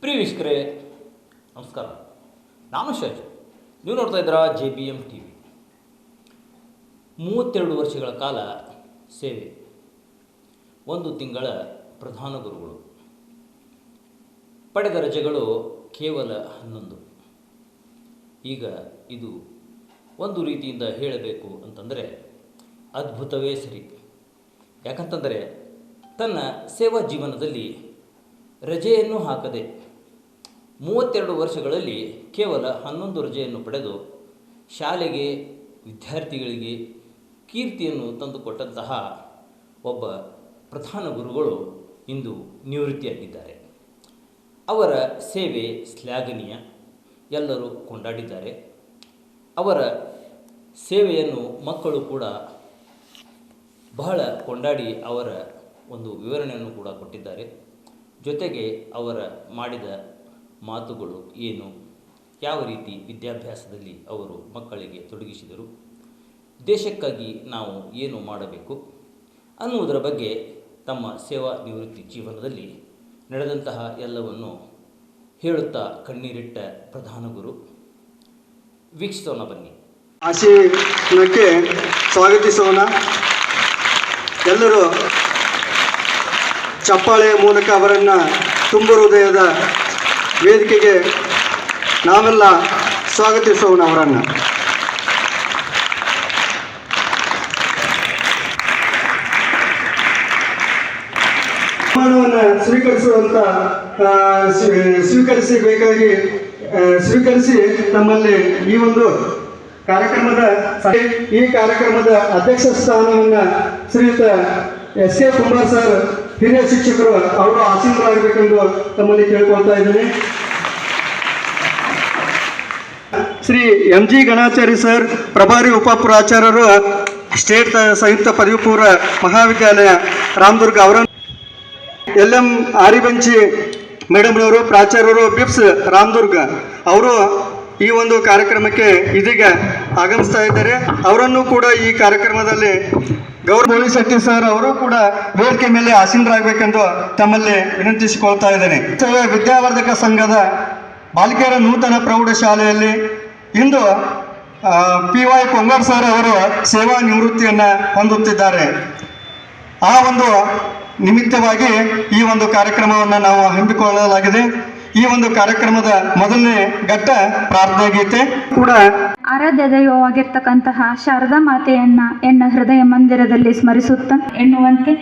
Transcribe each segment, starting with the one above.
ಪ್ರಿಯ ವೀಕ್ಷಕರೇ, ನಮಸ್ಕಾರ. ನಾನು ಶಾಜು ನೀವು ನೋಡ್ತಾ ಇದ್ದೀರಾ J B M T V. ಮೂವತ್ತೆರಡು ವರ್ಷಗಳ ಕಾಲ ಸೇವೆ. ಒಂದು ತಿಂಗಳ ಪ್ರಧಾನ ಗುರುಗಳು. ಪಡೆದ ರಜೆಗಳು ಕೇವಲ ಹನ್ನೊಂದು. ಈಗ ಇದು ಒಂದು ರೀತಿಯಿಂದ ಹೇಳಬೇಕು ಅಂತಂದರೆ ಅದ್ಭುತವೇ ಸರಿ. ಯಾಕಂತಂದರೆ ತನ್ನ ಸೇವಾ ಜೀವನದಲ್ಲಿ ರಜೆಯನ್ನು ಹಾಕದೆ ಮೂವತ್ತೆರಡು ವರ್ಷಗಳಲ್ಲಿ ಕೇವಲ ಹನ್ನೊಂದು ರಜೆಯನ್ನು ಪಡೆದು ಶಾಲೆಗೆ ವಿದ್ಯಾರ್ಥಿಗಳಿಗೆ ಕೀರ್ತಿಯನ್ನು ತಂದುಕೊಟ್ಟಂತಹ ಒಬ್ಬ ಪ್ರಧಾನ ಗುರುಗಳು ಇಂದು ನಿವೃತ್ತಿಯಾಗಿದ್ದಾರೆ. ಅವರ ಸೇವೆ ಶ್ಲಾಘನೀಯ. ಎಲ್ಲರೂ ಕೊಂಡಾಡಿದ್ದಾರೆ. ಅವರ ಸೇವೆಯನ್ನು ಮಕ್ಕಳು ಕೂಡ ಬಹಳ ಕೊಂಡಾಡಿ ಅವರ ಒಂದು ವಿವರಣೆಯನ್ನು ಕೂಡ ಕೊಟ್ಟಿದ್ದಾರೆ. ಜೊತೆಗೆ ಅವರ ಮಾಡಿದ ಮಾತುಗಳು ಏನು? ಯಾವ ರೀತಿ ವಿದ್ಯಾಭ್ಯಾಸದಲ್ಲಿ ಅವರು ಮಕ್ಕಳಿಗೆ ತೊಡಗಿಸಿದರು? ದೇಶಕ್ಕಾಗಿ ನಾವು ಏನು ಮಾಡಬೇಕು? ಅನ್ನುವುದರ ಬಗ್ಗೆ ತಮ್ಮ ಸೇವಾ ನಿವೃತ್ತಿ ಜೀವನದಲ್ಲಿ ನಡೆದಂತಹ ಎಲ್ಲವನ್ನು ಹೇಳುತ್ತಾ ಕಣ್ಣೀರಿಟ್ಟ ಪ್ರಧಾನ ಗುರು. ವೀಕ್ಷಿಸೋಣ ಬನ್ನಿ. ಆಶೀನಕ್ಕೆ ಸ್ವಾಗತಿಸೋಣ. ಎಲ್ಲರೂ ಚಪ್ಪಾಳೆಯ ಮೂಲಕ ಅವರನ್ನು ತುಂಬ ಹೃದಯದ ವೇದಿಕೆಗೆ ನಾವೆಲ್ಲ ಸ್ವಾಗತಿಸೋಣ ಅವರನ್ನು. ಸ್ವೀಕರಿಸುವಂತ ಸ್ವೀಕರಿಸಿ ಬೇಕಾಗಿ ಸ್ವೀಕರಿಸಿ ನಮ್ಮಲ್ಲಿ ಈ ಒಂದು ಕಾರ್ಯಕ್ರಮದ ಈ ಕಾರ್ಯಕ್ರಮದ ಅಧ್ಯಕ್ಷ ಸ್ಥಾನವನ್ನು ಶ್ರೀಯುತ ಎಸ್ ಎ ಕುಮಾರ್ ಸರ್, ಹಿರಿಯ ಶಿಕ್ಷಕರು, ಅವರು ಆಸೀನರಾಗಬೇಕೆಂದು ತಮ್ಮಲ್ಲಿ ಕೇಳ್ಕೊಳ್ತಾ ಇದ್ದೀನಿ. Shri M G Ganachari sir, ಪ್ರಭಾರಿ ಉಪ ಪ್ರಾಚಾರ್ಯರು ಸ್ಟೇಟ್ ಸಂಯುಕ್ತ ಪದವಿ ಪೂರ್ವ ಮಹಾವಿದ್ಯಾಲಯ ರಾಮದುರ್ಗ ಅವರ ಎಲ್ ಎಂ ಆರಿಬಂಚಿ ಮೇಡಮ್ನವರು ಪ್ರಾಚಾರ್ಯರು, ಬಿಪ್ಸ್ ರಾಮದುರ್ಗ ಅವರು ಈ ಒಂದು ಕಾರ್ಯಕ್ರಮಕ್ಕೆ ಇದೀಗ ಆಗಮಿಸ್ತಾ ಇದ್ದಾರೆ. ಅವರನ್ನು ಕೂಡ ಈ ಕಾರ್ಯಕ್ರಮದಲ್ಲಿ ಗೌರವ ಶೆಟ್ಟಿ ಸರ್ ಅವರು ಕೂಡ ವೇದಿಕೆ ಮೇಲೆ ಆಸೀನರಾಗಬೇಕೆಂದು ತಮ್ಮಲ್ಲಿ ವಿನಂತಿಸಿಕೊಳ್ತಾ ಇದ್ದೇನೆ. ವಿದ್ಯಾವರ್ಧಕ ಸಂಘದ ಬಾಲಿಕೆಯರ ನೂತನ ಪ್ರೌಢಶಾಲೆಯಲ್ಲಿ ಇಂದು ಪಿ ವೈ ಕೊಂಗಾರ್ ಸರ್ ಅವರು ಸೇವಾ ನಿವೃತ್ತಿಯನ್ನು ಹೊಂದುತ್ತಿದ್ದಾರೆ. ಆ ಒಂದು ನಿಮಿತ್ತವಾಗಿ ಈ ಒಂದು ಕಾರ್ಯಕ್ರಮವನ್ನು ನಾವು ಹಮ್ಮಿಕೊಳ್ಳಲಾಗಿದೆ. ಈ ಒಂದು ಕಾರ್ಯಕ್ರಮದ ಮೊದಲನೇ ಘಟ್ಟ ಪ್ರಾರ್ಥನಾ ಗೀತೆ ಕೂಡ ಆರಾಧ್ಯ ದೈವವಾಗಿರ್ತಕ್ಕಂತಹ ಶಾರದಾ ಮಾತೆಯನ್ನ ಎನ್ನ ಹೃದಯ ಮಂದಿರದಲ್ಲಿ ಸ್ಮರಿಸುತ್ತ ಎನ್ನುವಂತೆ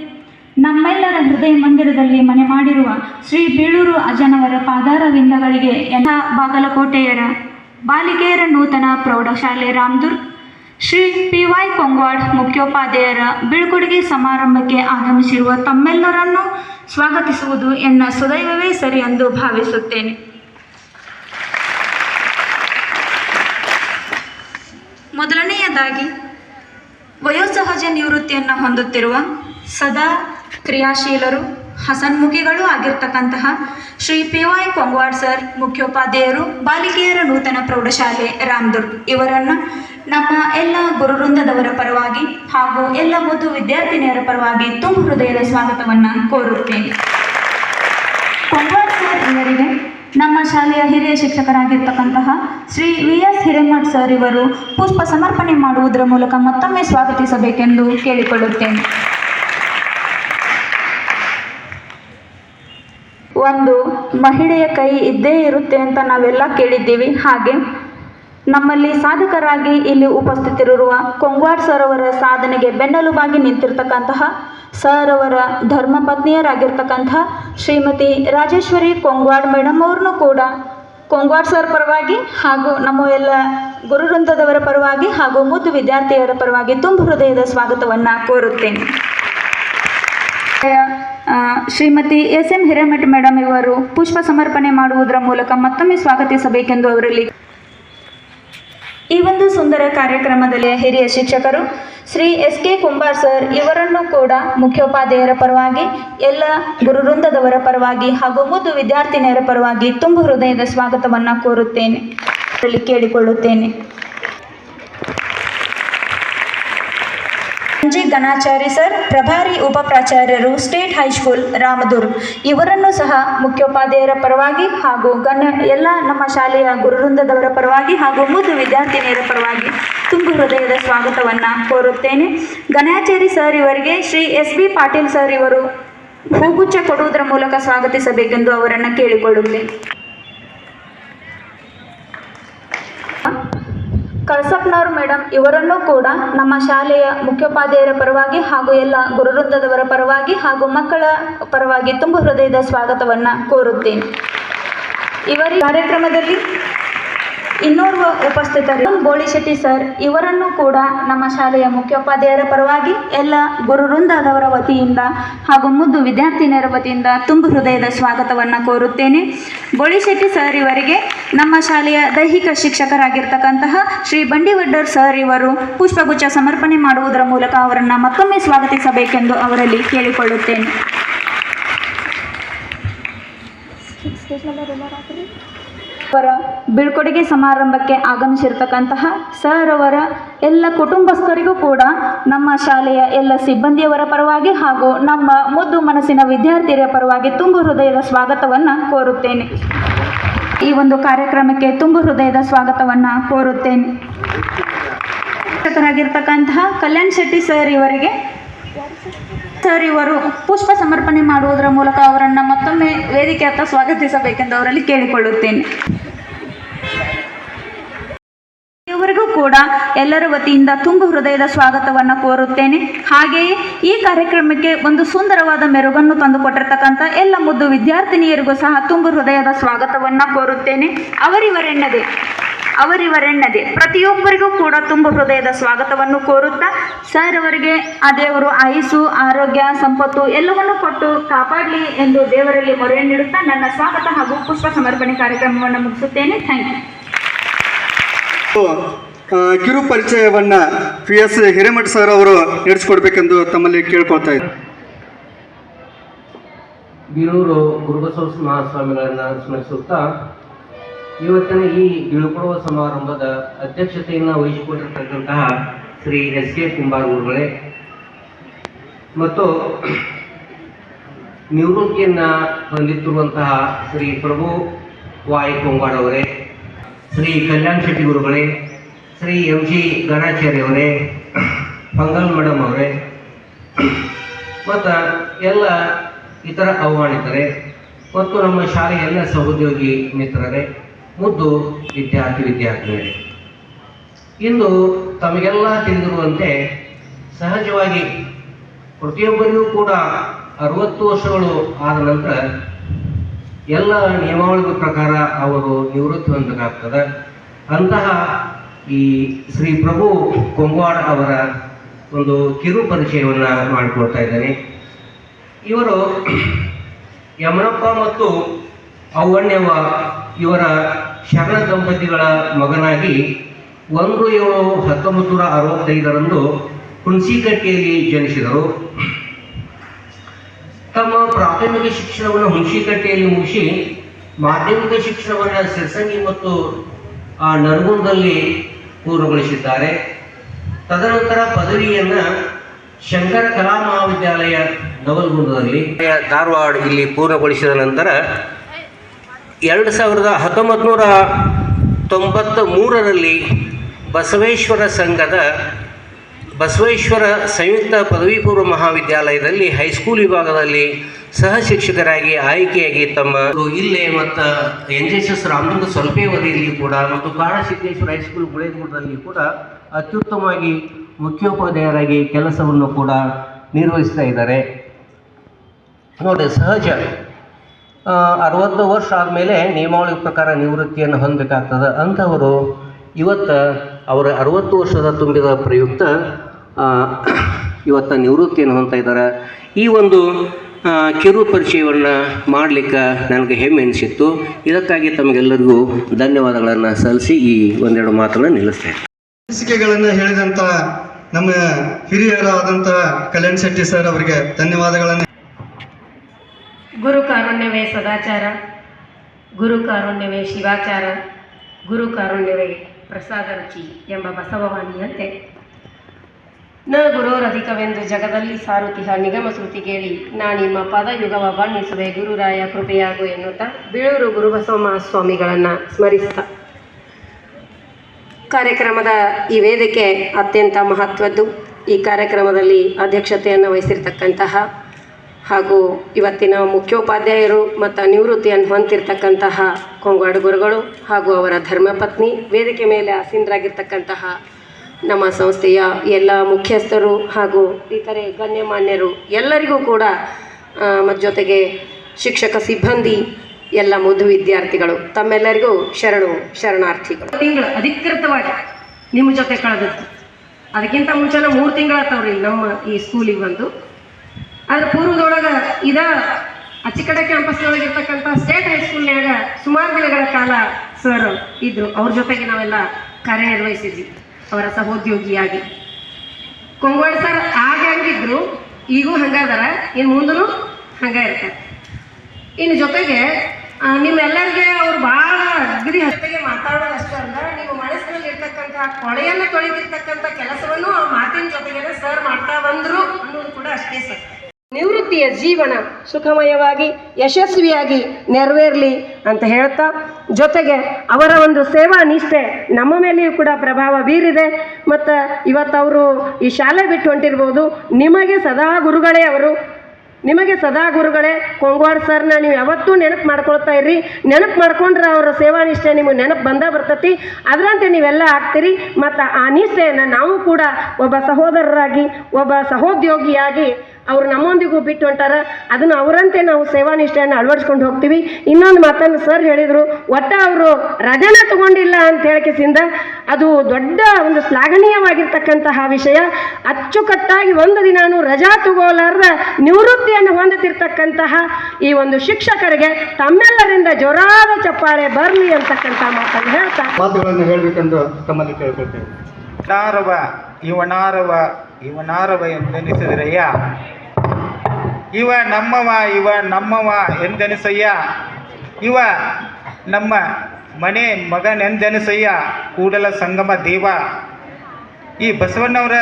ನಮ್ಮೆಲ್ಲರ ಹೃದಯ ಮಂದಿರದಲ್ಲಿ ಮನೆ ಮಾಡಿರುವ ಶ್ರೀ ಬೀಳೂರು ಅಜ್ಜನವರ ಪಾದಾರವಿಂದಗಳಿಗೆ ಎಲ್ಲ ಬಾಗಲಕೋಟೆಯರ ಬಾಲಿಕೆಯರ ನೂತನ ಪ್ರೌಢಶಾಲೆ ರಾಮದುರ್ಗ್ ಶ್ರೀ ಪಿ ವೈ ಕೊಂಗ್ವಾಡ್ ಮುಖ್ಯೋಪಾಧ್ಯಾಯರ ಬೀಳ್ಕೊಡುಗೆ ಸಮಾರಂಭಕ್ಕೆ ಆಗಮಿಸಿರುವ ತಮ್ಮೆಲ್ಲರನ್ನು ಸ್ವಾಗತಿಸುವುದು ಎನ್ನ ಸದೈವವೇ ಸರಿ ಎಂದು ಭಾವಿಸುತ್ತೇನೆ. ಮೊದಲನೆಯದಾಗಿ, ವಯೋಸಹಜ ನಿವೃತ್ತಿಯನ್ನು ಹೊಂದುತ್ತಿರುವ ಸದಾ ಕ್ರಿಯಾಶೀಲರು, ಹಸನ್ಮುಖಿಗಳು ಆಗಿರ್ತಕ್ಕಂತಹ Shri P Y Kongwad sir ಮುಖ್ಯೋಪಾಧ್ಯಾಯರು, ಬಾಲಿಕೆಯರ ನೂತನ ಪ್ರೌಢಶಾಲೆ ರಾಮ್ದುರ್ಗ್ ಇವರನ್ನು ನಮ್ಮ ಎಲ್ಲ ಗುರುವೃಂದದವರ ಪರವಾಗಿ ಹಾಗೂ ಎಲ್ಲ ಮುದ್ದು ವಿದ್ಯಾರ್ಥಿನಿಯರ ಪರವಾಗಿ ತುಂಬ ಹೃದಯದ ಸ್ವಾಗತವನ್ನು ಕೋರುತ್ತೇನೆ. ಸರ್ ಇವರಿಗೆ ನಮ್ಮ ಶಾಲೆಯ ಹಿರಿಯ ಶಿಕ್ಷಕರಾಗಿರ್ತಕ್ಕಂತಹ Shri V S Hiremath sir ಇವರು ಪುಷ್ಪ ಸಮರ್ಪಣೆ ಮಾಡುವುದರ ಮೂಲಕ ಮತ್ತೊಮ್ಮೆ ಸ್ವಾಗತಿಸಬೇಕೆಂದು ಕೇಳಿಕೊಳ್ಳುತ್ತೇನೆ. ಒಂದು ಮಹಿಳೆಯ ಕೈ ಇದ್ದೇ ಇರುತ್ತೆ ಅಂತ ನಾವೆಲ್ಲ ಕೇಳಿದ್ದೀವಿ. ಹಾಗೆ ನಮ್ಮಲ್ಲಿ ಸಾಧಕರಾಗಿ ಇಲ್ಲಿ ಉಪಸ್ಥಿತರಿರುವ ಕೊಂಗ್ವಾಡ್ ಸರ್ ಅವರ ಸಾಧನೆಗೆ ಬೆನ್ನೆಲುಬಾಗಿ ನಿಂತಿರ್ತಕ್ಕಂತಹ ಸರ್ ಅವರ ಧರ್ಮಪತ್ನಿಯರಾಗಿರ್ತಕ್ಕಂತಹ ಶ್ರೀಮತಿ ರಾಜೇಶ್ವರಿ ಕೊಂಗ್ವಾಡ್ ಮೇಡಮ್ ಅವ್ರನ್ನೂ ಕೂಡ ಕೊಂಗ್ವಾಡ್ ಸರ್ ಪರವಾಗಿ ಹಾಗೂ ನಮ್ಮ ಎಲ್ಲ ಗುರುವೃಂದದವರ ಪರವಾಗಿ ಹಾಗೂ ಮುದ್ದು ವಿದ್ಯಾರ್ಥಿಯರ ಪರವಾಗಿ ತುಂಬ ಹೃದಯದ ಸ್ವಾಗತವನ್ನು ಕೋರುತ್ತೇನೆ. Shrimati S M Hiremath madam ಇವರು ಪುಷ್ಪ ಸಮರ್ಪಣೆ ಮಾಡುವುದರ ಮೂಲಕ ಮತ್ತೊಮ್ಮೆ ಸ್ವಾಗತಿಸಬೇಕೆಂದು ಅವರಲ್ಲಿ ಈ ಒಂದು ಸುಂದರ ಕಾರ್ಯಕ್ರಮದಲ್ಲಿ ಹಿರಿಯ ಶಿಕ್ಷಕರು Shri S K Kumbar sir ಇವರನ್ನು ಕೂಡ ಮುಖ್ಯೋಪಾಧ್ಯಾಯರ ಪರವಾಗಿ, ಎಲ್ಲ ಗುರುವೃಂದದವರ ಪರವಾಗಿ ಹಾಗೂ ಮುದ್ದು ವಿದ್ಯಾರ್ಥಿನಿಯರ ಪರವಾಗಿ ತುಂಬ ಹೃದಯದ ಸ್ವಾಗತವನ್ನು ಕೋರುತ್ತೇನೆ. ಕೇಳಿಕೊಳ್ಳುತ್ತೇನೆ. ಗಣಾಚಾರಿ ಸರ್, ಪ್ರಭಾರಿ ಉಪಪ್ರಾಚಾರ್ಯರು, ಸ್ಟೇಟ್ ಹೈಸ್ಕೂಲ್ ರಾಮದುರ್ಗ್ ಇವರನ್ನು ಸಹ ಮುಖ್ಯೋಪಾಧ್ಯಾಯರ ಪರವಾಗಿ ಹಾಗೂ ಗಣ್ಯ ಎಲ್ಲ ನಮ್ಮ ಶಾಲೆಯ ಗುರುವೃಂದದವರ ಪರವಾಗಿ ಹಾಗೂ ಮುದ್ದು ವಿದ್ಯಾರ್ಥಿನಿಯರ ಪರವಾಗಿ ತುಂಬು ಹೃದಯದ ಸ್ವಾಗತವನ್ನು ಕೋರುತ್ತೇನೆ. ಗಣಾಚಾರಿ ಸರ್ ಇವರಿಗೆ, Shri S B Patil sir ಇವರು ಹೂಗುಚ್ಛ ಕೊಡುವುದರ ಮೂಲಕ ಸ್ವಾಗತಿಸಬೇಕೆಂದು ಅವರನ್ನು ಕೇಳಿಕೊಳ್ಳುತ್ತೇನೆ. ಕಳಸಪ್ಪನವ್ರ ಮೇಡಮ್ ಇವರನ್ನು ಕೂಡ ನಮ್ಮ ಶಾಲೆಯ ಮುಖ್ಯೋಪಾಧ್ಯಾಯರ ಪರವಾಗಿ ಹಾಗೂ ಎಲ್ಲ ಗುರುವೃಂದದವರ ಪರವಾಗಿ ಹಾಗೂ ಮಕ್ಕಳ ಪರವಾಗಿ ತುಂಬು ಹೃದಯದ ಸ್ವಾಗತವನ್ನು ಕೋರುತ್ತೇನೆ. ಇವರ ಕಾರ್ಯಕ್ರಮದಲ್ಲಿ ಇನ್ನೋರ್ವ ಉಪಸ್ಥಿತರು. ಬೋಳಿಶೆಟ್ಟಿ ಸರ್, ಇವರನ್ನು ಕೂಡ ನಮ್ಮ ಶಾಲೆಯ ಮುಖ್ಯೋಪಾಧ್ಯಾಯರ ಪರವಾಗಿ ಎಲ್ಲ ಗುರುವೃಂದದವರ ವತಿಯಿಂದ ಹಾಗೂ ಮುದ್ದು ವಿದ್ಯಾರ್ಥಿನಿಯರ ವತಿಯಿಂದ ತುಂಬು ಹೃದಯದ ಸ್ವಾಗತವನ್ನು ಕೋರುತ್ತೇನೆ. ಬೋಳಿಶೆಟ್ಟಿ ಸರ್ ಇವರಿಗೆ ನಮ್ಮ ಶಾಲೆಯ ದೈಹಿಕ ಶಿಕ್ಷಕರಾಗಿರ್ತಕ್ಕಂತಹ ಶ್ರೀ ಬಂಡಿವಡ್ಡರ್ ಸರ್ ಇವರು ಪುಷ್ಪಗುಚ್ಛ ಸಮರ್ಪಣೆ ಮಾಡುವುದರ ಮೂಲಕ ಅವರನ್ನು ಮತ್ತೊಮ್ಮೆ ಸ್ವಾಗತಿಸಬೇಕೆಂದು ಅವರಲ್ಲಿ ಕೇಳಿಕೊಳ್ಳುತ್ತೇನೆ. ಅವರ ಬೀಳ್ಕೊಡುಗೆ ಸಮಾರಂಭಕ್ಕೆ ಆಗಮಿಸಿರ್ತಕ್ಕಂತಹ ಸರ್ ಅವರ ಎಲ್ಲ ಕುಟುಂಬಸ್ಥರಿಗೂ ಕೂಡ ನಮ್ಮ ಶಾಲೆಯ ಎಲ್ಲ ಸಿಬ್ಬಂದಿಯವರ ಪರವಾಗಿ ಹಾಗೂ ನಮ್ಮ ಮುದ್ದು ಮನಸ್ಸಿನ ವಿದ್ಯಾರ್ಥಿಯರ ಪರವಾಗಿ ತುಂಬು ಹೃದಯದ ಸ್ವಾಗತವನ್ನು ಕೋರುತ್ತೇನೆ. ಈ ಒಂದು ಕಾರ್ಯಕ್ರಮಕ್ಕೆ ತುಂಬು ಹೃದಯದ ಸ್ವಾಗತವನ್ನು ಕೋರುತ್ತೇನೆ. ಶಿಕ್ಷಕರಾಗಿರ್ತಕ್ಕಂತಹ ಕಲ್ಯಾಣ್ ಶೆಟ್ಟಿ ಸರ್ ಇವರಿಗೆ ಸರ್ ಇವರು ಪುಷ್ಪ ಸಮರ್ಪಣೆ ಮಾಡುವುದರ ಮೂಲಕ ಅವರನ್ನು ಮತ್ತೊಮ್ಮೆ ವೇದಿಕೆ ಹತ್ತ ಸ್ವಾಗತಿಸಬೇಕೆಂದು ಅವರಲ್ಲಿ ಕೇಳಿಕೊಳ್ಳುತ್ತೇನೆ ಇವರಿಗೂ ಕೂಡ ಎಲ್ಲರ ವತಿಯಿಂದ ತುಂಬು ಹೃದಯದ ಸ್ವಾಗತವನ್ನು ಕೋರುತ್ತೇನೆ. ಹಾಗೆಯೇ ಈ ಕಾರ್ಯಕ್ರಮಕ್ಕೆ ಒಂದು ಸುಂದರವಾದ ಮೆರುಗನ್ನು ತಂದುಕೊಟ್ಟಿರ್ತಕ್ಕಂಥ ಎಲ್ಲ ಮುದ್ದು ವಿದ್ಯಾರ್ಥಿನಿಯರಿಗೂ ಸಹ ತುಂಬು ಹೃದಯದ ಸ್ವಾಗತವನ್ನು ಕೋರುತ್ತೇನೆ. ಅವರಿವರೆನ್ನದೆ ಅವರಿವರೆನ್ನದೆ ಪ್ರತಿಯೊಬ್ಬರಿಗೂ ಕೂಡ ತುಂಬ ಹೃದಯದ ಸ್ವಾಗತವನ್ನು ಕೋರುತ್ತಾ, ಸರ್ ಅವರಿಗೆ ಆ ದೇವರು ಆಯುಸು ಆರೋಗ್ಯ, ಸಂಪತ್ತು ಎಲ್ಲವನ್ನು ಕೊಟ್ಟು ಕಾಪಾಡಲಿ ಎಂದು ದೇವರಲ್ಲಿ ಮೊರೆ ನೀಡುತ್ತಾ ನನ್ನ ಸ್ವಾಗತ ಹಾಗೂ ಪುಷ್ಪ ಸಮರ್ಪಣೆ ಕಾರ್ಯಕ್ರಮವನ್ನು ಮುಗಿಸುತ್ತೇನೆ. Thank you. ಕಿರು ಪರಿಚಯವನ್ನ ಪಿ ಎಸ್ ಹಿರೇಮಠ ಸರ್ ಅವರು ನಡೆಸಿಕೊಡ್ಬೇಕೆಂದು ತಮ್ಮಲ್ಲಿ ಕೇಳ್ಕೊಳ್ತಾ ಇದ್ದಾರೆ ಬೀರೂರು ಗುರುಬಸವ ಮಹಾಸ್ವಾಮಿಗಳನ್ನ ಸ್ಮರಿಸುತ್ತಾ ಇವತ್ತಿನ ಈ ಬೀಳ್ಕೊಡುವ ಸಮಾರಂಭದ ಅಧ್ಯಕ್ಷತೆಯನ್ನು ವಹಿಸಿಕೊಂಡಿರ್ತಕ್ಕಂತಹ ಶ್ರೀ ಎಸ್ ಕೆ ಕುಂಬಾರ್ ಗುರುಗಳೇ, ಮತ್ತು ನಿವೃತ್ತಿಯನ್ನು ಹೊಂದಿತ್ತಿರುವಂತಹ ಶ್ರೀ ಪ್ರಭು ವಾಯ್ ಕೊಂಗಾಡ್ ಅವರೇ, ಶ್ರೀ ಕಲ್ಯಾಣ ಶೆಟ್ಟಿ ಗುರುಗಳೇ ಶ್ರೀ ಎಂ ಜಿ ಗಣಾಚಾರ್ಯ ಅವರೇ, ಪಂಗಲ್ ಮೇಡಮ್ ಅವರೇ, ಮತ್ತು ಎಲ್ಲ ಇತರ ಆಹ್ವಾನಿತರೇ, ಮತ್ತು ನಮ್ಮ ಶಾಲೆಯ ಎಲ್ಲ ಸಹೋದ್ಯೋಗಿ ಮಿತ್ರರೇ, ಮುದ್ದು ವಿದ್ಯಾರ್ಥಿ ವಿದ್ಯಾರ್ಥಿಗಳೇ. ಇಂದು ತಮಗೆಲ್ಲ ತಿಳಿದಿರುವಂತೆ ಸಹಜವಾಗಿ ಪ್ರತಿಯೊಬ್ಬರಿಗೂ ಕೂಡ ಅರವತ್ತು ವರ್ಷಗಳು ಆದ ನಂತರ ಎಲ್ಲ ನಿಯಮಾವಳಿಗಳ ಪ್ರಕಾರ ಅವರು ನಿವೃತ್ತಿ ಹೊಂದಬೇಕಾಗ್ತದೆ ಅಂತಹ ಈ ಶ್ರೀ ಪ್ರಭು ಕೊಂಗ್ವಾಡ್ ಅವರ ಒಂದು ಕಿರು ಪರಿಚಯವನ್ನು ಮಾಡಿಕೊಡ್ತಾ ಇದ್ದೇನೆ. ಇವರು ಯಮನಪ್ಪ ಮತ್ತು ಔವಣ್ಯವ ಇವರ ಶರಣ ದಂಪತಿಗಳ ಮಗನಾಗಿ ಒಂದು ಏಳು ಹತ್ತೊಂಬತ್ತು ನೂರ ಅರವತ್ತೈದರಂದು ಹುಣಸಿಕಟ್ಟೆಯಲ್ಲಿ ಜನಿಸಿದರು. ತಮ್ಮ ಪ್ರಾಥಮಿಕ ಶಿಕ್ಷಣವನ್ನು ಹುಣಸಿಕಟ್ಟೆಯಲ್ಲಿ ಮುಗಿಸಿ ಮಾಧ್ಯಮಿಕ ಶಿಕ್ಷಣವನ್ನು ಸಿರ್ಸಂಗಿ ಮತ್ತು ಆ ನರಗುಂದಲ್ಲಿ ಪೂರ್ಣಗೊಳಿಸಿದ್ದಾರೆ ತದನಂತರ ಪದವಿಯನ್ನು ಶಂಕರ ಕಲಾ ಮಹಾವಿದ್ಯಾಲಯ ನವಲ್ಗುಂಡದಲ್ಲಿ ಧಾರವಾಡ ಇಲ್ಲಿ ಪೂರ್ಣಗೊಳಿಸಿದ ನಂತರ ಎರಡು ಸಾವಿರದ ಹತ್ತೊಂಬತ್ತು ನೂರ ತೊಂಬತ್ತ ಮೂರರಲ್ಲಿ ಬಸವೇಶ್ವರ ಸಂಘದ ಬಸವೇಶ್ವರ ಸಂಯುಕ್ತ ಪದವಿ ಪೂರ್ವ ಮಹಾವಿದ್ಯಾಲಯದಲ್ಲಿ ಹೈಸ್ಕೂಲ್ ವಿಭಾಗದಲ್ಲಿ ಸಹ ಶಿಕ್ಷಕರಾಗಿ ಆಯ್ಕೆಯಾಗಿ ತಮ್ಮ ಇಲ್ಲೇ ಮತ್ತು N J S S Ramdurg ಸ್ವಲ್ಪ ಅವಧಿಯಲ್ಲಿ ಕೂಡ ಮತ್ತು ಕಾಡಸಿದ್ದೇಶ್ವರ ಹೈಸ್ಕೂಲ್ ಗುಳೇದಗುಡದಲ್ಲಿ ಕೂಡ ಅತ್ಯುತ್ತಮವಾಗಿ ಮುಖ್ಯೋಪಾಧ್ಯಾಯರಾಗಿ ಕೆಲಸವನ್ನು ಕೂಡ ನಿರ್ವಹಿಸ್ತಾ ಇದ್ದಾರೆ. ನೋಡಿ, ಸಹಜ. ಅರವತ್ತು ವರ್ಷ ಆದಮೇಲೆ ನಿಯಮಾವಳಿ ಪ್ರಕಾರ ನಿವೃತ್ತಿಯನ್ನು ಹೊಂದಬೇಕಾಗ್ತದೆ. ಅಂಥವರು ಇವತ್ತು ಅವರ ಅರವತ್ತು ವರ್ಷದ ತುಂಬಿದ ಪ್ರಯುಕ್ತ ಇವತ್ತು ನಿವೃತ್ತಿಯನ್ನು ಹೊಂದ್ತಾ ಇದ್ದಾರೆ. ಈ ಒಂದು ಕಿರು ಪರಿಚಯವನ್ನು ಮಾಡಲಿಕ್ಕೆ ನನಗೆ ಹೆಮ್ಮೆ ಅನಿಸಿತ್ತು. ಇದಕ್ಕಾಗಿ ತಮಗೆಲ್ಲರಿಗೂ ಧನ್ಯವಾದಗಳನ್ನು ಸಲ್ಲಿಸಿ ಈ ಒಂದೆರಡು ಮಾತನ್ನು ನಿಲ್ಲಿಸ್ತೇನೆ. ಅನಿಸಿಕೆಗಳನ್ನು ಹೇಳಿದಂಥ ನಮ್ಮ ಹಿರಿಯರಾದಂಥ ಕಲ್ಯಾಣ್ ಶೆಟ್ಟಿ ಸರ್ ಅವರಿಗೆ ಧನ್ಯವಾದಗಳನ್ನು. ಗುರು ಕಾರುಣ್ಯವೇ ಸದಾಚಾರ ಗುರು ಕಾರುಣ್ಯವೇ ಶಿವಾಚಾರ ಗುರು ಕಾರುಣ್ಯವೇ ಪ್ರಸಾದ ರುಚಿ ಎಂಬ ಬಸವವಾಣಿಯಂತೆ ನ ಗುರೋರಧಿಕವೆಂದು ಜಗದಲ್ಲಿ ಸಾರುತಿಹ ನಿಗಮ ಶ್ರುತಿ ಕೇಳಿ, ನಾ ನಿಮ್ಮ ಪದ ಯುಗವ ಬಣ್ಣಿಸುವೆ ಗುರುರಾಯ ಕೃಪೆಯಾಗು ಎನ್ನುತ್ತಾ ಬೀಳೂರು ಗುರುಬಸವ ಸ್ವಾಮಿಗಳನ್ನು ಸ್ಮರಿಸ್ತಾ. ಕಾರ್ಯಕ್ರಮದ ಈ ವೇದಿಕೆ ಅತ್ಯಂತ ಮಹತ್ವದ್ದು. ಈ ಕಾರ್ಯಕ್ರಮದಲ್ಲಿ ಅಧ್ಯಕ್ಷತೆಯನ್ನು ವಹಿಸಿರ್ತಕ್ಕಂತಹ ಹಾಗೂ ಇವತ್ತಿನ ಮುಖ್ಯೋಪಾಧ್ಯಾಯರು ಮತ್ತು ನಿವೃತ್ತಿಯನ್ನು ಹೊಂದಿರತಕ್ಕಂತಹ ಕೊಂಗಾಡು ಗುರುಗಳು ಹಾಗೂ ಅವರ ಧರ್ಮಪತ್ನಿ, ವೇದಿಕೆ ಮೇಲೆ ಆಸೀನರಾಗಿರ್ತಕ್ಕಂತಹ ನಮ್ಮ ಸಂಸ್ಥೆಯ ಎಲ್ಲ ಮುಖ್ಯಸ್ಥರು ಹಾಗೂ ಇತರೆ ಗಣ್ಯಮಾನ್ಯರು ಎಲ್ಲರಿಗೂ ಕೂಡ ಮತ್ತು ಜೊತೆಗೆ ಶಿಕ್ಷಕ ಸಿಬ್ಬಂದಿ, ಎಲ್ಲ ಮುದು ವಿದ್ಯಾರ್ಥಿಗಳು, ತಮ್ಮೆಲ್ಲರಿಗೂ ಶರಣು, ಶರಣಾರ್ಥಿಗಳು. ತಿಂಗಳು ಅಧಿಕೃತವಾಗಿ ನಿಮ್ಮ ಜೊತೆ ಕಳೆದದ್ದು. ಅದಕ್ಕಿಂತ ಮುಂಚೆನೇ ಮೂರು ತಿಂಗಳಾಗ್ತಾವ್ರಿ ನಮ್ಮ ಈ ಸ್ಕೂಲಿಗೆ ಬಂದು. ಆದ್ರೆ ಪೂರ್ವದೊಳಗೆ ಇದ ಅಚ್ಚಿಕಡೆ ಕ್ಯಾಂಪಸ್ನೊಳಗೆ ಇರ್ತಕ್ಕಂಥ ಸ್ಟೇಟ್ ಹೈಸ್ಕೂಲ್ನಾಗ ಸುಮಾರು ದಿನಗಳ ಕಾಲ ಸರ್ ಇದ್ರು. ಅವ್ರ ಜೊತೆಗೆ ನಾವೆಲ್ಲ ಕಾರ್ಯನಿರ್ವಹಿಸಿದ್ವಿ. ಅವರ ಸಹೋದ್ಯೋಗಿಯಾಗಿ. ಕೊಂಗವಾಡ ಸರ್ ಆಗ ಹಂಗಿದ್ರು, ಈಗೂ ಹಂಗಾದಾರ ಇನ್ನು ಮುಂದೂ ಹಂಗ ಇರ್ತಾರೆ. ಇನ್ನು ಜೊತೆಗೆ ನಿಮ್ಮೆಲ್ಲರಿಗೆ ಅವ್ರು ಭಾಳ ಅಗ್ರಿ ಹತ್ತಿಗೆ ಮಾತಾಡೋದು ಅಷ್ಟೇ ನಿಮ್ಮ ಮನಸ್ಸಿನಲ್ಲಿ ಇರ್ತಕ್ಕಂಥ ಕೊಳೆಯನ್ನು ತೊಳೆದಿರ್ತಕ್ಕಂಥ ಕೆಲಸವನ್ನು ಆ ಮಾತಿನ ಜೊತೆಗೆ ಸರ್ ಮಾಡ್ತಾ ಬಂದರು ಅನ್ನೋದು ಕೂಡ ಅಷ್ಟೇ ಸರ್. ನಿವೃತ್ತಿಯ ಜೀವನ ಸುಖಮಯವಾಗಿ, ಯಶಸ್ವಿಯಾಗಿ ನೆರವೇರಲಿ ಅಂತ ಹೇಳ್ತಾ, ಜೊತೆಗೆ ಅವರ ಒಂದು ಸೇವಾ ನಿಷ್ಠೆ ನಮ್ಮ ಮೇಲೆಯೂ ಕೂಡ ಪ್ರಭಾವ ಬೀರಿದೆ. ಮತ್ತು ಅವರು ಈ ಶಾಲೆ ಬಿಟ್ಟು ಹೊಂಟಿರ್ಬೋದು. ನಿಮಗೆ ಸದಾ ಗುರುಗಳೇ ಅವರು. ನಿಮಗೆ ಸದಾ ಗುರುಗಳೇ. ಕೊಂಗ್ವಾಡ್ ಸರ್ನ ನೀವು ಯಾವತ್ತೂ ನೆನಪು ಮಾಡ್ಕೊಳ್ತಾ ಇರ್ರಿ. ನೆನಪು ಮಾಡ್ಕೊಂಡ್ರೆ ಅವರ ಸೇವಾ ನಿಷ್ಠೆ ನಿಮಗೆ ನೆನಪು ಬಂದೇ ಬರ್ತತಿ. ಅದರಂತೆ ನೀವೆಲ್ಲ ಆಗ್ತೀರಿ. ಮತ್ತು ಆ ನಿಷ್ಠೆಯನ್ನು ನಾವು ಕೂಡ ಒಬ್ಬ ಸಹೋದರರಾಗಿ, ಒಬ್ಬ ಸಹೋದ್ಯೋಗಿಯಾಗಿ ಅವ್ರು ನಮ್ಮೊಂದಿಗೂ ಬಿಟ್ಟು ಹೊಂಟಾರ ಅದನ್ನು ಅವರಂತೆ ನಾವು ಸೇವಾ ನಿಷ್ಠೆಯನ್ನು ಅಳವಡಿಸ್ಕೊಂಡು ಹೋಗ್ತೀವಿ. ಇನ್ನೊಂದು ಮಾತನ್ನು ಸರ್ ಹೇಳಿದರು ಒಟ್ಟ ಅವರು ರಜನ ತಗೊಂಡಿಲ್ಲ ಅಂತ ಹೇಳಿಕೆಸಿಂದ ಅದು ದೊಡ್ಡ ಒಂದು ಶ್ಲಾಘನೀಯವಾಗಿರ್ತಕ್ಕಂತಹ ವಿಷಯ. ಅಚ್ಚುಕಟ್ಟಾಗಿ ಒಂದು ದಿನಾನು ರಜಾ ತಗೋಲಾರದ ನಿವೃತ್ತಿಯನ್ನು ಹೊಂದುತ್ತಿರ್ತಕ್ಕಂತಹ ಈ ಒಂದು ಶಿಕ್ಷಕರಿಗೆ ತಮ್ಮೆಲ್ಲರಿಂದ ಜೋರಾದ ಚಪ್ಪಾಳೆ ಬರಲಿ ಅಂತಕ್ಕಂಥ ಮಾತನ್ನು ಹೇಳ್ತಾ ಮಾತುಗಳನ್ನು ಹೇಳಬೇಕೆಂದು ತಮ್ಮಲ್ಲಿ ಕೇಳ್ಕೊಳ್ತೇವೆ ಇವನಾರವ ಇವನಾರವ ಎಂದೆನಿಸಿದ್ರಯ್ಯ? ಇವ ನಮ್ಮವ ಇವ ನಮ್ಮವ ಎಂದೆನಿಸಯ್ಯ? ಇವ ನಮ್ಮ ಮನೆ ಮಗನೆಂದೆನಿಸಯ್ಯ ಕೂಡಲ ಸಂಗಮ ದೇವ. ಈ ಬಸವಣ್ಣವರ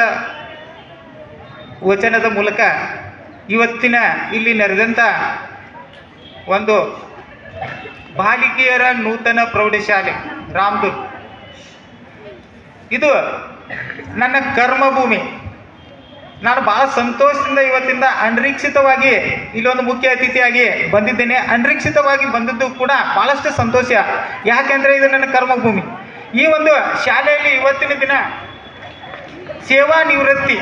ವಚನದ ಮೂಲಕ ಇವತ್ತಿನ ಇಲ್ಲಿ ನಡೆದಂಥ ಒಂದು ಬಾಲಿಕೆಯರ ನೂತನ ಪ್ರೌಢಶಾಲೆ, ರಾಮದುರ್ಗ್. ಇದು ನನ್ನ ಕರ್ಮಭೂಮಿ. ನಾನು ಭಾಳ ಸಂತೋಷದಿಂದ ಇವತ್ತಿಂದ ಅನಿರೀಕ್ಷಿತವಾಗಿ ಇಲ್ಲೊಂದು ಮುಖ್ಯ ಅತಿಥಿಯಾಗಿ ಬಂದಿದ್ದೇನೆ. ಅನಿರೀಕ್ಷಿತವಾಗಿ ಬಂದದ್ದು ಕೂಡ ಭಾಳಷ್ಟು ಸಂತೋಷ. ಯಾಕೆಂದರೆ ಇದು ನನ್ನ ಕರ್ಮಭೂಮಿ. ಈ ಒಂದು ಶಾಲೆಯಲ್ಲಿ ಇವತ್ತಿನ ದಿನ ಸೇವಾ ನಿವೃತ್ತಿ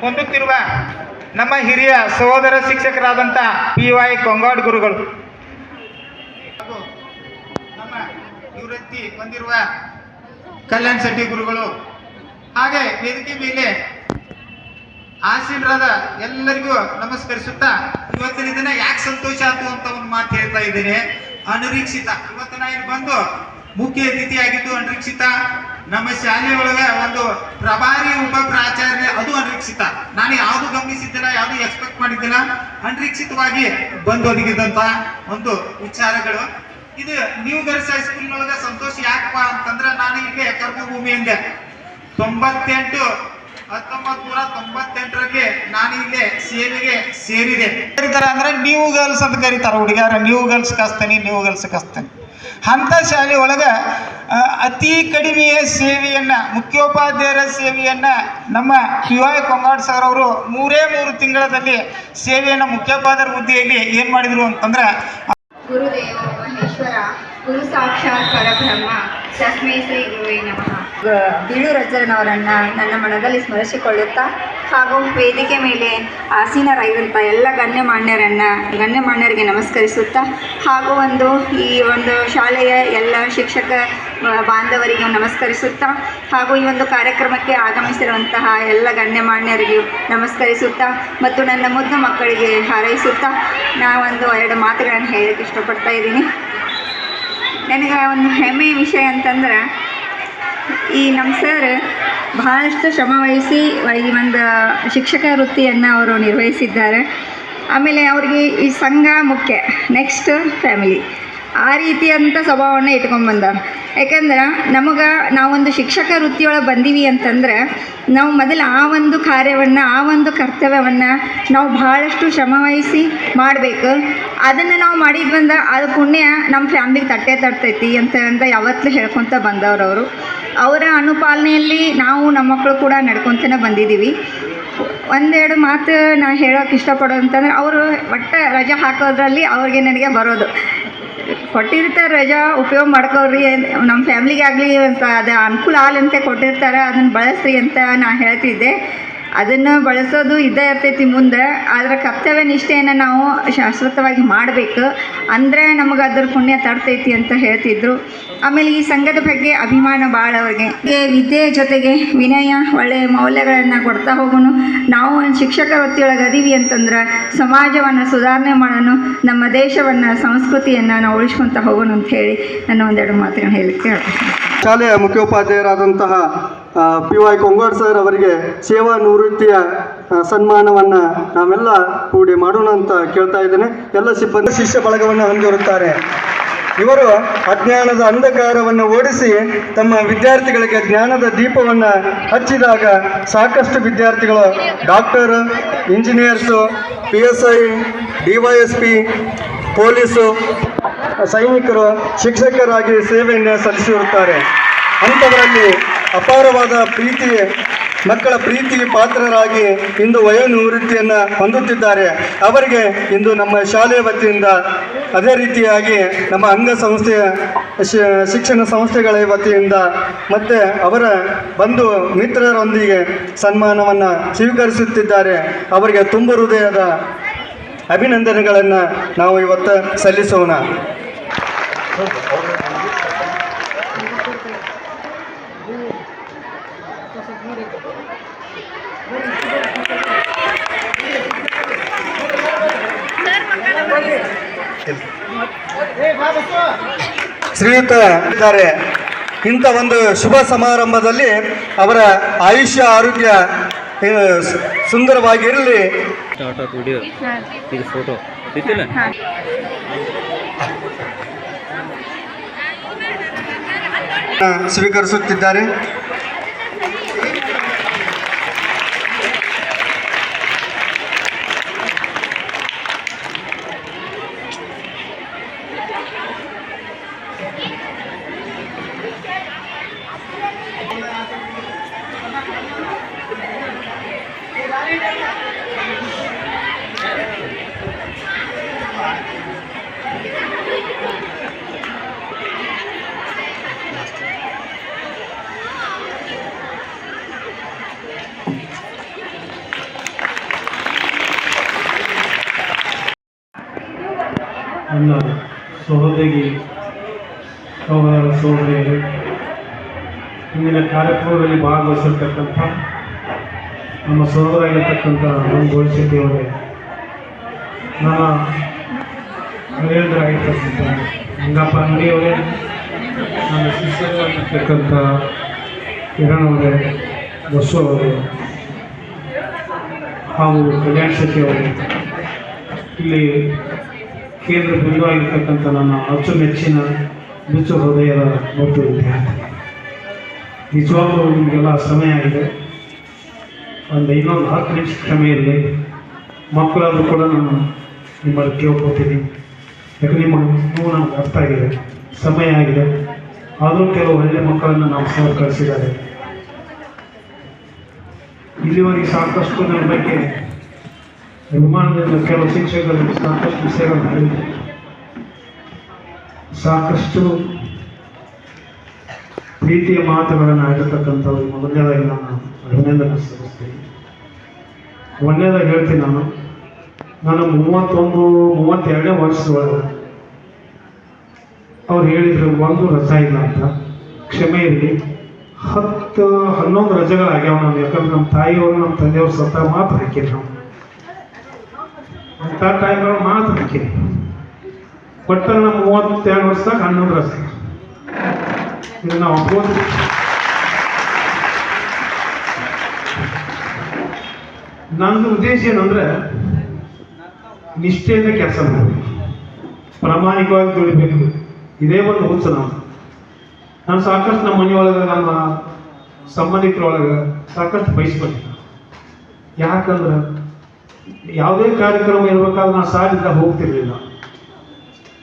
ಹೊಂದುತ್ತಿರುವ ನಮ್ಮ ಹಿರಿಯ ಸಹೋದರ ಶಿಕ್ಷಕರಾದಂಥ ಪಿ ವೈ ಕೊಂಗಾಡ್ ಗುರುಗಳು. ನಮ್ಮ ನಿವೃತ್ತಿ ಹೊಂದಿರುವ ಕಲ್ಯಾಣ್ ಶೆಟ್ಟಿ ಗುರುಗಳು. ಹಾಗೆ ವೇದಿಕೆ ಮೇಲೆ ಆಶೀರ್ವಾದ ಎಲ್ಲರಿಗೂ ನಮಸ್ಕರಿಸುತ್ತಾ ಇವತ್ತಿನ ದಿನ ಯಾಕೆ ಸಂತೋಷ ಆಯ್ತು ಅಂತ ಒಂದು ಮಾತು ಹೇಳ್ತಾ ಇದ್ದೇನೆ. ಅನಿರೀಕ್ಷಿತ. ಇವತ್ತು ನಾ ಬಂದು ಮುಖ್ಯ ಅತಿಥಿಯಾಗಿದ್ದು ಅನಿರೀಕ್ಷಿತ. ನಮ್ಮ ಶಾಲೆ ಒಳಗ ಒಂದು ಪ್ರಭಾರಿ ಉಪ ಪ್ರಾಚಾರ್ಯ ಅದು ಅನಿರೀಕ್ಷಿತ. ನಾನು ಯಾವುದು ಗಮನಿಸಿದ್ದಿಲ್ಲ, ಯಾವುದು ಎಕ್ಸ್ಪೆಕ್ಟ್ ಮಾಡಿದ್ದಿಲ್ಲ. ಅನಿರೀಕ್ಷಿತವಾಗಿ ಬಂದು ಒದಗಿದಂತ ಒಂದು ವಿಚಾರಗಳು. ಇದು ನ್ಯೂ ಗರ್ಲ್ಸ್ ಹೈಸ್ಕೂಲ್ನೊಳಗೆ ಸಂತೋಷ ಯಾಕಪ್ಪ ಅಂತಂದ್ರೆ ನಾನು ಇಲ್ಲೇ ಕರ್ಮಭೂಮಿಯಿಂದ. ತೊಂಬತ್ತೆಂಟು ಹತ್ತೊಂಬತ್ ನೂರ ತೊಂಬತ್ತೆಂಟರಲ್ಲಿ ನಾನು ಸೇವೆಗೆ ಸೇರಿದೆ. ಕರೀತಾರೆ ಅಂದ್ರೆ ನ್ಯೂ ಗರ್ಲ್ಸ್ ಅಂತ ಕರೀತಾರ ಹುಡುಗಿಯರ. ನ್ಯೂ ಗರ್ಲ್ಸ್ ಕಸ್ತಾನೆ ನ್ಯೂ ಗರ್ಲ್ಸ್ ಕಸ್ತಾನೆ ಅಂಥ ಶಾಲೆ ಒಳಗೆ ಅತಿ ಕಡಿಮೆಯ ಸೇವೆಯನ್ನು, ಮುಖ್ಯೋಪಾಧ್ಯಾಯರ ಸೇವೆಯನ್ನು ನಮ್ಮ ಪಿ ವೈ ಕೊಂಗಾಡ್ ಸರ್ ಅವರು ಮೂರೇ ಮೂರು ತಿಂಗಳಲ್ಲಿ ಸೇವೆಯನ್ನ ಮುಖ್ಯೋಪಾಧ್ಯಾಯರ ಹುದ್ದೆಯಲ್ಲಿ ಏನು ಮಾಡಿದ್ರು ಅಂತಂದ್ರೆ, ಗುರುದೇವ ಮಹೇಶ್ವರ, ಗುರು ಸಾಕ್ಷಾತ್ ಪರಬ್ರಹ್ಮ. ತಸ್ಮೈ ಶ್ರೀ ಬೀಳೂರಜ್ಜರನವರನ್ನು ನನ್ನ ಮನದಲ್ಲಿ ಸ್ಮರಿಸಿಕೊಳ್ಳುತ್ತಾ ಹಾಗೂ ವೇದಿಕೆ ಮೇಲೆ ಆಸೀನರಾಗಿರುವಂಥ ಎಲ್ಲ ಗಣ್ಯಮಾನ್ಯರನ್ನು ಗಣ್ಯಮಾನ್ಯರಿಗೆ ನಮಸ್ಕರಿಸುತ್ತಾ ಹಾಗೂ ಒಂದು ಈ ಒಂದು ಶಾಲೆಯ ಎಲ್ಲ ಶಿಕ್ಷಕ ಬಾಂಧವರಿಗೆ ಬಾಂಧವರಿಗೂ ನಮಸ್ಕರಿಸುತ್ತಾ ಹಾಗೂ ಈ ಒಂದು ಕಾರ್ಯಕ್ರಮಕ್ಕೆ ಆಗಮಿಸಿರುವಂತಹ ಎಲ್ಲ ಗಣ್ಯಮಾನ್ಯರಿಗೂ ನಮಸ್ಕರಿಸುತ್ತಾ ಮತ್ತು ನನ್ನ ಮುದ್ದು ಮಕ್ಕಳಿಗೆ ಹಾರೈಸುತ್ತಾ ನಾವೊಂದು ಎರಡು ಮಾತುಗಳನ್ನು ಹೇಳಕ್ಕೆ ಇಷ್ಟಪಡ್ತಾ ಇದ್ದೀನಿ. ನನಗೆ ಒಂದು ಹೆಮ್ಮೆಯ ವಿಷಯ ಅಂತಂದ್ರೆ, ಈ ನಮ್ಮ ಸರ್ ಬಹಳಷ್ಟು ಶ್ರಮ ವಹಿಸಿ, ಈ ಒಂದು ಶಿಕ್ಷಕ ವೃತ್ತಿಯನ್ನು ಅವರು ನಿರ್ವಹಿಸಿದ್ದಾರೆ. ಆಮೇಲೆ ಅವರಿಗೆ ಈ ಸಂಘ ಮುಖ್ಯ ನೆಕ್ಸ್ಟ್ ಫ್ಯಾಮಿಲಿ ಆ ರೀತಿಯಂಥ ಸ್ವಭಾವವನ್ನು ಇಟ್ಕೊಂಡ್ಬಂದಾರ ಯಾಕಂದ್ರೆ ನಮಗೆ ನಾವೊಂದು ಶಿಕ್ಷಕ ವೃತ್ತಿಯೊಳಗೆ ಬಂದೀವಿ ಅಂತಂದ್ರೆ ನಾವು ಮೊದಲು ಆ ಒಂದು ಕಾರ್ಯವನ್ನು, ಆ ಒಂದು ಕರ್ತವ್ಯವನ್ನು ನಾವು ಭಾಳಷ್ಟು ಶ್ರಮವಹಿಸಿ ಮಾಡಬೇಕು. ಅದನ್ನು ನಾವು ಮಾಡಿದ್ವಂದ್ರೆ ಅದು ಪುಣ್ಯ ನಮ್ಮ ಫ್ಯಾಮ್ಲಿಗೆ ತಟ್ಟೆ ತಡ್ತೈತಿ ಅಂತ ಅಂತ ಯಾವತ್ತೂ ಹೇಳ್ಕೊತ ಬಂದವ್ರು ಅವರು. ಅವರ ಅನುಪಾಲನೆಯಲ್ಲಿ ನಾವು ನಮ್ಮ ಮಕ್ಕಳು ಕೂಡ ನಡ್ಕೊತನೇ ಬಂದಿದ್ದೀವಿ ಒಂದೆರಡು ಮಾತು ನಾ ಹೇಳೋಕೆ ಇಷ್ಟಪಡೋದು ಅಂತಂದ್ರೆ ಅವರು ಒಟ್ಟು ರಜೆ ಹಾಕೋದ್ರಲ್ಲಿ ಅವ್ರಿಗೆ ನನಗೆ ಬರೋದು. ಕೊಟ್ಟಿರ್ತಾರೆ ರಜಾ, ಉಪಯೋಗ ಮಾಡ್ಕೊಳ್ರಿ ನಮ್ಮ ಫ್ಯಾಮ್ಲಿಗೆ ಆಗಲಿ ಅಂತ ಅದು ಅನುಕೂಲ ಆಗಲಂತೆ ಕೊಟ್ಟಿರ್ತಾರೆ, ಅದನ್ನು ಬಳಸ್ರಿ ಅಂತ ನಾನು ಹೇಳ್ತಿದ್ದೆ. ಅದನ್ನು ಬಳಸೋದು ಇದ್ದೇ ಇರ್ತೈತಿ ಮುಂದೆ, ಆದರೆ ಕರ್ತವ್ಯ ನಿಷ್ಠೆಯನ್ನು ನಾವು ಶಾಶ್ವತವಾಗಿ ಮಾಡಬೇಕು. ಅಂದರೆ ನಮಗೆ ಅದರ ಪುಣ್ಯ ತಡ್ತೈತಿ ಅಂತ ಹೇಳ್ತಿದ್ರು. ಆಮೇಲೆ ಈ ಸಂಘದ ಬಗ್ಗೆ ಅಭಿಮಾನ ಭಾಳ ಅವ್ರಿಗೆ. ವಿದ್ಯೆಯ ವಿದ್ಯೆ ಜೊತೆಗೆ ವಿನಯ, ಒಳ್ಳೆಯ ಮೌಲ್ಯಗಳನ್ನು ಕೊಡ್ತಾ ಹೋಗೋನು. ನಾವು ಒಂದು ಶಿಕ್ಷಕ ವೃತ್ತಿಯೊಳಗೆ ಅದೀವಿ ಅಂತಂದ್ರೆ ಸಮಾಜವನ್ನು ಸುಧಾರಣೆ ಮಾಡೋಣ ನಮ್ಮ ದೇಶವನ್ನು, ಸಂಸ್ಕೃತಿಯನ್ನು ನಾವು ಉಳಿಸ್ಕೊತ ಹೋಗೋಣ ಅಂತ ಹೇಳಿ ನನ್ನ ಒಂದೆರಡು ಮಾತುಗಳನ್ನ ಹೇಳಲಿಕ್ಕೆ ಶಾಲೆಯ ಮುಖ್ಯೋಪಾಧ್ಯಾಯರಾದಂತಹ ಪಿ ವೈ ಕೊಂಗಾಡ್ ಸರ್ ಅವರಿಗೆ ಸೇವಾ ನಿವೃತ್ತಿಯ ಸನ್ಮಾನವನ್ನು ನಾವೆಲ್ಲ ಕೂಡಿ ಮಾಡೋಣ ಅಂತ ಕೇಳ್ತಾ ಇದ್ದೇನೆ. ಎಲ್ಲ ಸಿಬ್ಬಂದಿ ಶಿಷ್ಯ ಬಳಗವನ್ನು ಹೊಂದಿರುತ್ತಾರೆ. ಇವರು ಅಜ್ಞಾನದ ಅಂಧಕಾರವನ್ನು ಓಡಿಸಿ ತಮ್ಮ ವಿದ್ಯಾರ್ಥಿಗಳಿಗೆ ಜ್ಞಾನದ ದೀಪವನ್ನು ಹಚ್ಚಿದಾಗ ಸಾಕಷ್ಟು ವಿದ್ಯಾರ್ಥಿಗಳು doctor, engineers, P S I, D Y S P, police, ಸೈನಿಕರು, ಶಿಕ್ಷಕರಾಗಿ ಸೇವೆಯನ್ನು ಸಲ್ಲಿಸಿರುತ್ತಾರೆ. ಅಂಥವರಲ್ಲಿ ಅಪಾರವಾದ ಪ್ರೀತಿ ಮಕ್ಕಳ ಪ್ರೀತಿ ಪಾತ್ರರಾಗಿ ಇಂದು ವಯೋನಿವೃತ್ತಿಯನ್ನು ಹೊಂದುತ್ತಿದ್ದಾರೆ. ಅವರಿಗೆ ಇಂದು ನಮ್ಮ ಶಾಲೆಯ ವತಿಯಿಂದ ಅದೇ ರೀತಿಯಾಗಿ ನಮ್ಮ ಅಂಗ ಸಂಸ್ಥೆಯ ಶಿಕ್ಷಣ ಸಂಸ್ಥೆಗಳ ವತಿಯಿಂದ ಮತ್ತು ಅವರ ಬಂಧು ಮಿತ್ರರೊಂದಿಗೆ ಸನ್ಮಾನವನ್ನು ಸ್ವೀಕರಿಸುತ್ತಿದ್ದಾರೆ. ಅವರಿಗೆ ತುಂಬ ಹೃದಯದ ಅಭಿನಂದನೆಗಳನ್ನು ನಾವು ಇವತ್ತು ಸಲ್ಲಿಸೋಣ. ಶ್ರೀಯುತ ಇದ್ದಾರೆ. ಇಂಥ ಒಂದು ಶುಭ ಸಮಾರಂಭದಲ್ಲಿ ಅವರ ಆಯುಷ್ಯ ಆರೋಗ್ಯ ಸುಂದರವಾಗಿರಲಿ. ಫೋಟೋ. ಸ್ವೀಕರಿಸುತ್ತಿದ್ದಾರೆ. ನನ್ನ ಸಹೋದರಿಗೆ ಸಹೋದರ ಸಹೋದರಿಯರು ಇಂದಿನ ಕಾರ್ಯಕ್ರಮದಲ್ಲಿ ಭಾಗವಹಿಸಿರ್ತಕ್ಕಂಥ ನಮ್ಮ ಸಹೋದರಾಗಿರ್ತಕ್ಕಂಥ ನಮ್ಮ ಅವರೇ ನನ್ನ ಮನೆಯೊಂದರಾಗಿರ್ತಕ್ಕಂಥ ರಂಗಪ್ಪ ಅಂಗಡಿಯವರೇ, ನನ್ನ ಶಿಷ್ಯರಾಗಿರ್ತಕ್ಕಂಥ ಕಿರಣ್ ಅವರೇ ಬಸ್ಸು ಅವರೇ ಹಾಗೂ ಕಲ್ಯಾಣ್ ಶೆಟ್ಟಿ ಅವರು ಇಲ್ಲಿ ಕೇಂದ್ರ ಬಿಂದುವಾಗಿರ್ತಕ್ಕಂಥ ನನ್ನ ಅಚ್ಚುಮೆಚ್ಚಿನ ಬಿಚ್ಚು ಹೃದಯದ ಮತ್ತು ವಿದ್ಯಾರ್ಥಿ. ನಿಜವಾಗ್ಲೂ ನಿಮಗೆಲ್ಲ ಸಮಯ ಆಗಿದೆ. ಒಂದು ಇನ್ನೊಂದು ಹತ್ತು ನಿಮಿಷ ಸಮಯದಲ್ಲಿ ಮಕ್ಕಳಾದರೂ ಕೂಡ ನಾನು ನಿಮ್ಮಲ್ಲಿ ಕೇಳ್ಕೊತೀನಿ. ಯಾಕಂದ್ರೆ ನಿಮ್ಮ ನೋವು ನಮ್ಗೆ ಅರ್ಥ ಆಗಿದೆ, ಸಮಯ ಆಗಿದೆ. ಆದರೂ ಕೆಲವು ಒಳ್ಳೆ ಮಕ್ಕಳನ್ನು ನಾವು ಸಹ ಕಳಿಸಿದ್ದಾರೆ. ಇಲ್ಲಿವರೆಗೆ ಸಾಕಷ್ಟು ನನ್ನ ಬಗ್ಗೆ ಅಭಿಮಾನದಿಂದ ಕೆಲವು ಶಿಕ್ಷಕರು ಸಾಕಷ್ಟು ವಿಷಯಗಳನ್ನು ಹೇಳಿದ್ದಾರೆ ಸಾಕಷ್ಟು ಪ್ರೀತಿಯ ಮಾತುಗಳನ್ನು ಆಗಿರ್ತಕ್ಕಂಥವ್ರು ಮೊದಲನೇದಾಗಿ ನಾನು ಅಭಿನಂದನೆ ಸಲ್ಲಿಸ್ತೀನಿ. ಒಂದನೇದಾಗಿ ಹೇಳ್ತೀನಿ ನಾನು ನಾನು ಮೂವತ್ತೊಂದು, ಮೂವತ್ತೆರಡನೇ ವರ್ಷದೊಳಗೆ ಅವ್ರು ಹೇಳಿದ್ರು, ಒಂದು ರಜಾ ಇಲ್ಲ ಅಂತ. ಕ್ಷಮೆ ಇರಲಿ. ಹತ್ತು, ಹನ್ನೊಂದು ರಜೆಗಳಾಗ್ಯಾವ ನಾನು ಯಾಕಂದ್ರೆ ನಮ್ಮ ತಾಯಿಯವರು ನಮ್ಮ ತಂದೆಯವರು ಸತ್ತ ಮಾತ್ರ ಹಾಕಿದ್ರು. ನಾವು ಅಂತ ಟೈಮ್ಗಳು ಮಾತ್ರ ಅದಕ್ಕೆ ಕೊಟ್ಟರೆ ನಮ್ಮ ಮೂವತ್ತೆರಡು ವರ್ಷದಾಗ ಹನ್ನೊಂದು ವರ್ಷ. ಇದು ನಾವು ಒಪ್ಬೋದು ನಂದು ಉದ್ದೇಶ ಏನಂದ್ರೆ ನಿಷ್ಠೆಯಿಂದ ಕೆಲಸ ಮಾಡಬೇಕು ಪ್ರಾಮಾಣಿಕವಾಗಿ ದುಡಿಬೇಕು. ಇದೇ ಒಂದು ಹುಚ್ಚ ನಾವು. ನಾನು ಸಾಕಷ್ಟು ನಮ್ಮ ಮನೆಯೊಳಗೆ, ನಮ್ಮ ಸಂಬಂಧಿಕರೊಳಗೆ ಸಾಕಷ್ಟು ಬಯಸ್ಬೇಕು ಯಾಕಂದ್ರೆ ಯಾವುದೇ ಕಾರ್ಯಕ್ರಮ ಇರಬೇಕಾದ್ರೆ ನಾನು ಸಾಲಿಂದ ಹೋಗ್ತಿರ್ಲಿಲ್ಲ.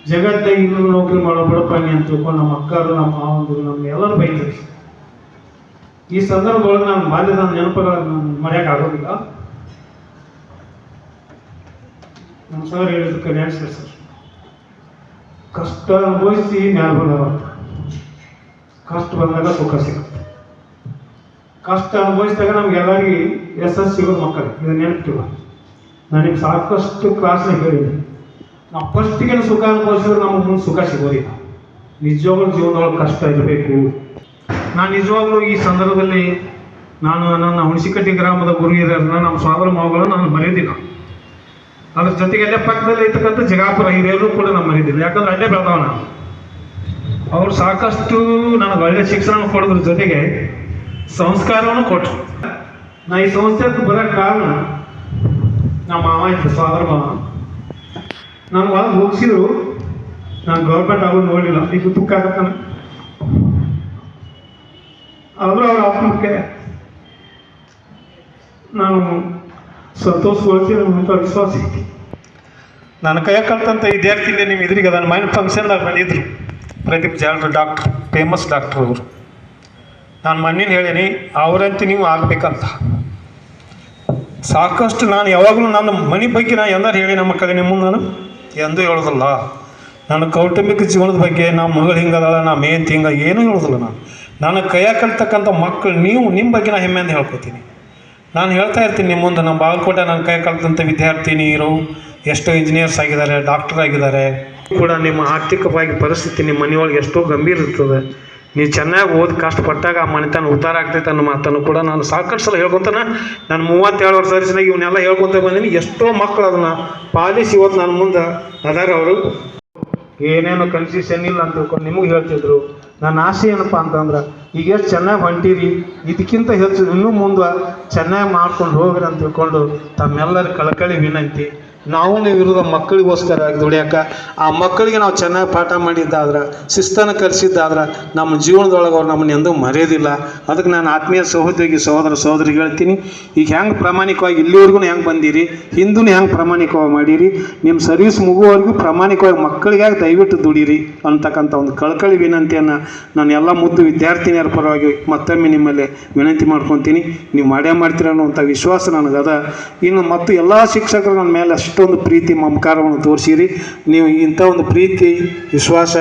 ಜಗತ್ತ ಇನ್ನೂ ನೌಕರಿ ಮಾಡೋ ಬಡಪಾನಿ ಅಂತ ತಿಳ್ಕೊಂಡು ನಮ್ಮ ಅಕ್ಕರು, ನಮ್ಮ ಮಾವಂದರು, ನಮ್ಮ ಎಲ್ಲರೂ ಬೈತಾರೆ. ಈ ಸಂದರ್ಭದೊಳಗೆ ನಾನು ಬಾಲ್ಯದ ನೆನಪುಗಳನ್ನು ನಾನು ಮರೆಯಕ್ಕೆ ಆಗೋದಿಲ್ಲ. ನಮ್ಮ ಸರ್ ಹೇಳಿದ ಕಲ್ಯಾಣ ಸರ್. ಕಷ್ಟ ಅನುಭವಿಸಿ ಮ್ಯಾಲ ಬಂದವಂತ ಕಷ್ಟ ಬಂದಾಗ ಸುಖ ಸಿಗುತ್ತೆ. ಕಷ್ಟ ಅನುಭವಿಸಿದಾಗ ನಮ್ಗೆ ಎಲ್ಲರಿಗೆ ಯಶಸ್ಸು ಸಿಗೋದು ಮಕ್ಕಳು, ಇದು ನೆನಪಿಲ್ಲ ನನಗೆ ಸಾಕಷ್ಟು ಕ್ಲಾಸ್ನಾಗ ಹೇಳಿದೆ. ನಾವು ಫಸ್ಟಿಗೆ ಸುಖ ಅನುಭವಿಸಿದ್ರೆ ನಮಗೆ ಮುಂದೆ ಸುಖ ಸಿಗೋದಿಲ್ಲ. ನಿಜವಾಗ್ಲೂ ಜೀವನದೊಳಗೆ ಕಷ್ಟ ಇರಬೇಕು. ನಾನು ನಿಜವಾಗ್ಲೂ ಈ ಸಂದರ್ಭದಲ್ಲಿ ನಾನು ನನ್ನ ಹುಣಸಿಕಟ್ಟಿ ಗ್ರಾಮದ ಗುರು ಹಿರಿಯರನ್ನ ನಮ್ಮ ಸ್ವಾದರ ಮಾವುಗಳನ್ನ ನಾನು ಮರೆಯೋದಿಲ್ಲ. ಅದ್ರ ಜೊತೆಗೆ ಅಲ್ಲೇ ಪಕ್ಕದಲ್ಲಿ ಇರ್ತಕ್ಕಂಥ ಜಗಾಪುರ ಹಿರಿಯರು ಕೂಡ ನಾನು ಮರೆಯೋದಿಲ್ಲ. ಯಾಕಂದ್ರೆ ಅಲ್ಲೇ ಬೆಳೆದವ ನಾನು. ಅವ್ರು ಸಾಕಷ್ಟು ನನಗೆ ಒಳ್ಳೆ ಶಿಕ್ಷಣ ಕೊಡೋದ್ರ ಜೊತೆಗೆ ಸಂಸ್ಕಾರವನ್ನು ಕೊಟ್ಟರು. ನಾ ಈ ಸಂಸ್ಥೆ ಬರೋಕ್ಕೆ ಕಾರಣ ನಮ್ಮ ಮಾವ ಇತ್ತು ಮಾವ. ನಾನು ಒಳಗೆ ಹೋಗಿಸಿದ್ರು ನಾನು ಗೌರ್ಮೆಂಟ್ ಆಗೋದು ನೋಡಿಲ್ಲ ಈಗ ದುಃಖ ಆಗತ್ತಾನೆ. ಆದರೂ ಅವ್ರ ಆತ್ಮಕ್ಕೆ ನಾನು ಸಂತೋಷಗೊಳಿಸಿ ನಮ್ಮಂಥ ವಿಶ್ವಾಸ ಐತಿ ನನ್ನ ಕೈ ಕಲ್ತಂಥ ವಿದ್ಯಾರ್ಥಿಗಳೇ ನಿಮ್ಮ ಇದ್ರಿಗೆ ಅದನ್ನು ಮೈಂಡ್ ಫಂಕ್ಷನ್ದಾಗ ಬಂದಿದ್ರು. ಪ್ರದೀಪ್ ಜಾಲ್ರು ಡಾಕ್ಟ್ರು ಫೇಮಸ್ ಡಾಕ್ಟ್ರು ಅವರು. ನಾನು ಮಣ್ಣಿನ ಹೇಳೀನಿ, ಅವರಂತೂ ನೀವು ಆಗಬೇಕಂತ. ಸಾಕಷ್ಟು ನಾನು ಯಾವಾಗಲೂ ನನ್ನ ಮನೆ ಬಗ್ಗೆ ನಾನು ಎಂದಾರು ಹೇಳಿ ನಮ್ಮ ಮಕ್ಕಳಿಗೆ ನಿಮ್ಮ ನಾನು ಎಂದೂ ಹೇಳೋದಿಲ್ಲ. ನನ್ನ ಕೌಟುಂಬಿಕ ಜೀವನದ ಬಗ್ಗೆ ನಮ್ಮ ಮಗಳು ಹಿಂಗದಾಳ, ನಮ್ಮ ಮೇನ್ ಹಿಂಗ ಏನೂ ಹೇಳೋದಿಲ್ಲ ನಾನು. ನನ್ನ ಕೈಯಾಗ ಕಲ್ತಕ್ಕಂಥ ಮಕ್ಕಳು ನೀವು, ನಿಮ್ಮ ಬಗ್ಗೆ ನಾನು ಹೆಮ್ಮೆ ಅಂತ ಹೇಳ್ಕೊತೀನಿ. ನಾನು ಹೇಳ್ತಾ ಇರ್ತೀನಿ ನಿಮ್ಮ ಮುಂದೆ, ನಮ್ಮ ಬಾಗಲಕೋಟೆ ನನ್ನ ಕೈ ಕಲ್ತಂಥ ವಿದ್ಯಾರ್ಥಿನಿಯರು ಎಷ್ಟೋ ಇಂಜಿನಿಯರ್ಸ್ ಆಗಿದ್ದಾರೆ ಡಾಕ್ಟರ್ ಆಗಿದ್ದಾರೆ. ಕೂಡ ನಿಮ್ಮ ಆರ್ಥಿಕವಾಗಿ ಪರಿಸ್ಥಿತಿ ನಿಮ್ಮ ಮನೆಯೊಳಗೆ ಎಷ್ಟೋ ಗಂಭೀರ ಇರ್ತದೆ. ನೀವು ಚೆನ್ನಾಗಿ ಓದಿ ಕಷ್ಟಪಟ್ಟಾಗ ಆ ಮನೆತನ ಉದ್ಧಾರ ಆಗ್ತೈತೆ ಅನ್ನೋ ಮಾತನ್ನು ಕೂಡ ನಾನು ಸಾಕಷ್ಟು ಸಲ ಹೇಳ್ಕೊತಾನೆ. ನಾನು ಮೂವತ್ತೇಳು ವರ್ಷ ಇವನ್ನೆಲ್ಲ ಹೇಳ್ಕೊತ ಬಂದೀನಿ. ಎಷ್ಟೋ ಮಕ್ಕಳು ಅದನ್ನು ಪಾಲಿಸಿ ಇವತ್ತು ನನ್ನ ಮುಂದೆ ಅದಾರ ಅವರು. ಏನೇನೋ ಕನ್ಫ್ಯೂಷನ್ ಇಲ್ಲ ಅಂತ ತಿಳ್ಕೊಂಡು ನಿಮಗೆ ಹೇಳ್ತಿದ್ರು. ನನ್ನ ಆಸೆ ಏನಪ್ಪ ಅಂತಂದ್ರೆ, ಈಗ ಎಷ್ಟು ಚೆನ್ನಾಗಿ ಹೊಂಟೀರಿ ಇದಕ್ಕಿಂತ ಹೆಚ್ಚು ಇನ್ನೂ ಮುಂದೆ ಚೆನ್ನಾಗಿ ಮಾಡ್ಕೊಂಡು ಹೋಗ್ರಿ ಅಂತ ತಿಳ್ಕೊಂಡು ತಮ್ಮೆಲ್ಲರ ಕಳಕಳಿ ವಿನಂತಿ. ನಾವು ಇರೋದು ಮಕ್ಕಳಿಗೋಸ್ಕರ ದುಡಿಯಾಕ ಆ ಮಕ್ಕಳಿಗೆ ನಾವು ಚೆನ್ನಾಗಿ ಪಾಠ ಮಾಡಿದ್ದಾದ್ರೆ, ಶಿಸ್ತನ್ನು ಕಲಿಸಿದ್ದಾದ್ರೆ, ನಮ್ಮ ಜೀವನದೊಳಗೆ ಅವ್ರು ನಮ್ಮನ್ನ ಎಂದೂ ಮರೆಯೋದಿಲ್ಲ. ಅದಕ್ಕೆ ನಾನು ಆತ್ಮೀಯ ಸಹೋದ್ಯೋಗಿ, ಸಹೋದರ, ಸಹೋದರಿಗೆ ಹೇಳ್ತೀನಿ, ಈಗ ಹೆಂಗೆ ಪ್ರಾಮಾಣಿಕವಾಗಿ ಇಲ್ಲಿವರೆಗೂ ಹೆಂಗೆ ಬಂದಿರಿ ಹಿಂದೂ ಹೆಂಗೆ ಪ್ರಾಮಾಣಿಕವಾಗಿ ಮಾಡಿರಿ, ನಿಮ್ಮ ಸರ್ವಿಸ್ ಮುಗುವವರೆಗೂ ಪ್ರಾಮಾಣಿಕವಾಗಿ ಮಕ್ಕಳಿಗಾಗಿ ದಯವಿಟ್ಟು ದುಡೀರಿ ಅಂತಕ್ಕಂಥ ಒಂದು ಕಳಕಳಿ ವಿನಂತಿಯನ್ನು ನಾನು ಎಲ್ಲ ಮುದ್ದು ವಿದ್ಯಾರ್ಥಿನಿಯರ ಪರವಾಗಿ ಮತ್ತೊಮ್ಮೆ ನಿಮ್ಮಲ್ಲಿ ವಿನಂತಿ ಮಾಡ್ಕೊತೀನಿ. ನೀವು ಮಾಡೇ ಮಾಡ್ತೀರ ಅನ್ನುವಂಥ ವಿಶ್ವಾಸ ನನಗದ. ಇನ್ನು ಮತ್ತು ಎಲ್ಲ ಶಿಕ್ಷಕರು ನನ್ನ ಮೇಲೆ ಅಷ್ಟೊಂದು ಪ್ರೀತಿ ಮಮಕಾರವನ್ನು ತೋರಿಸಿರಿ. ನೀವು ಇಂಥ ಒಂದು ಪ್ರೀತಿ, ವಿಶ್ವಾಸ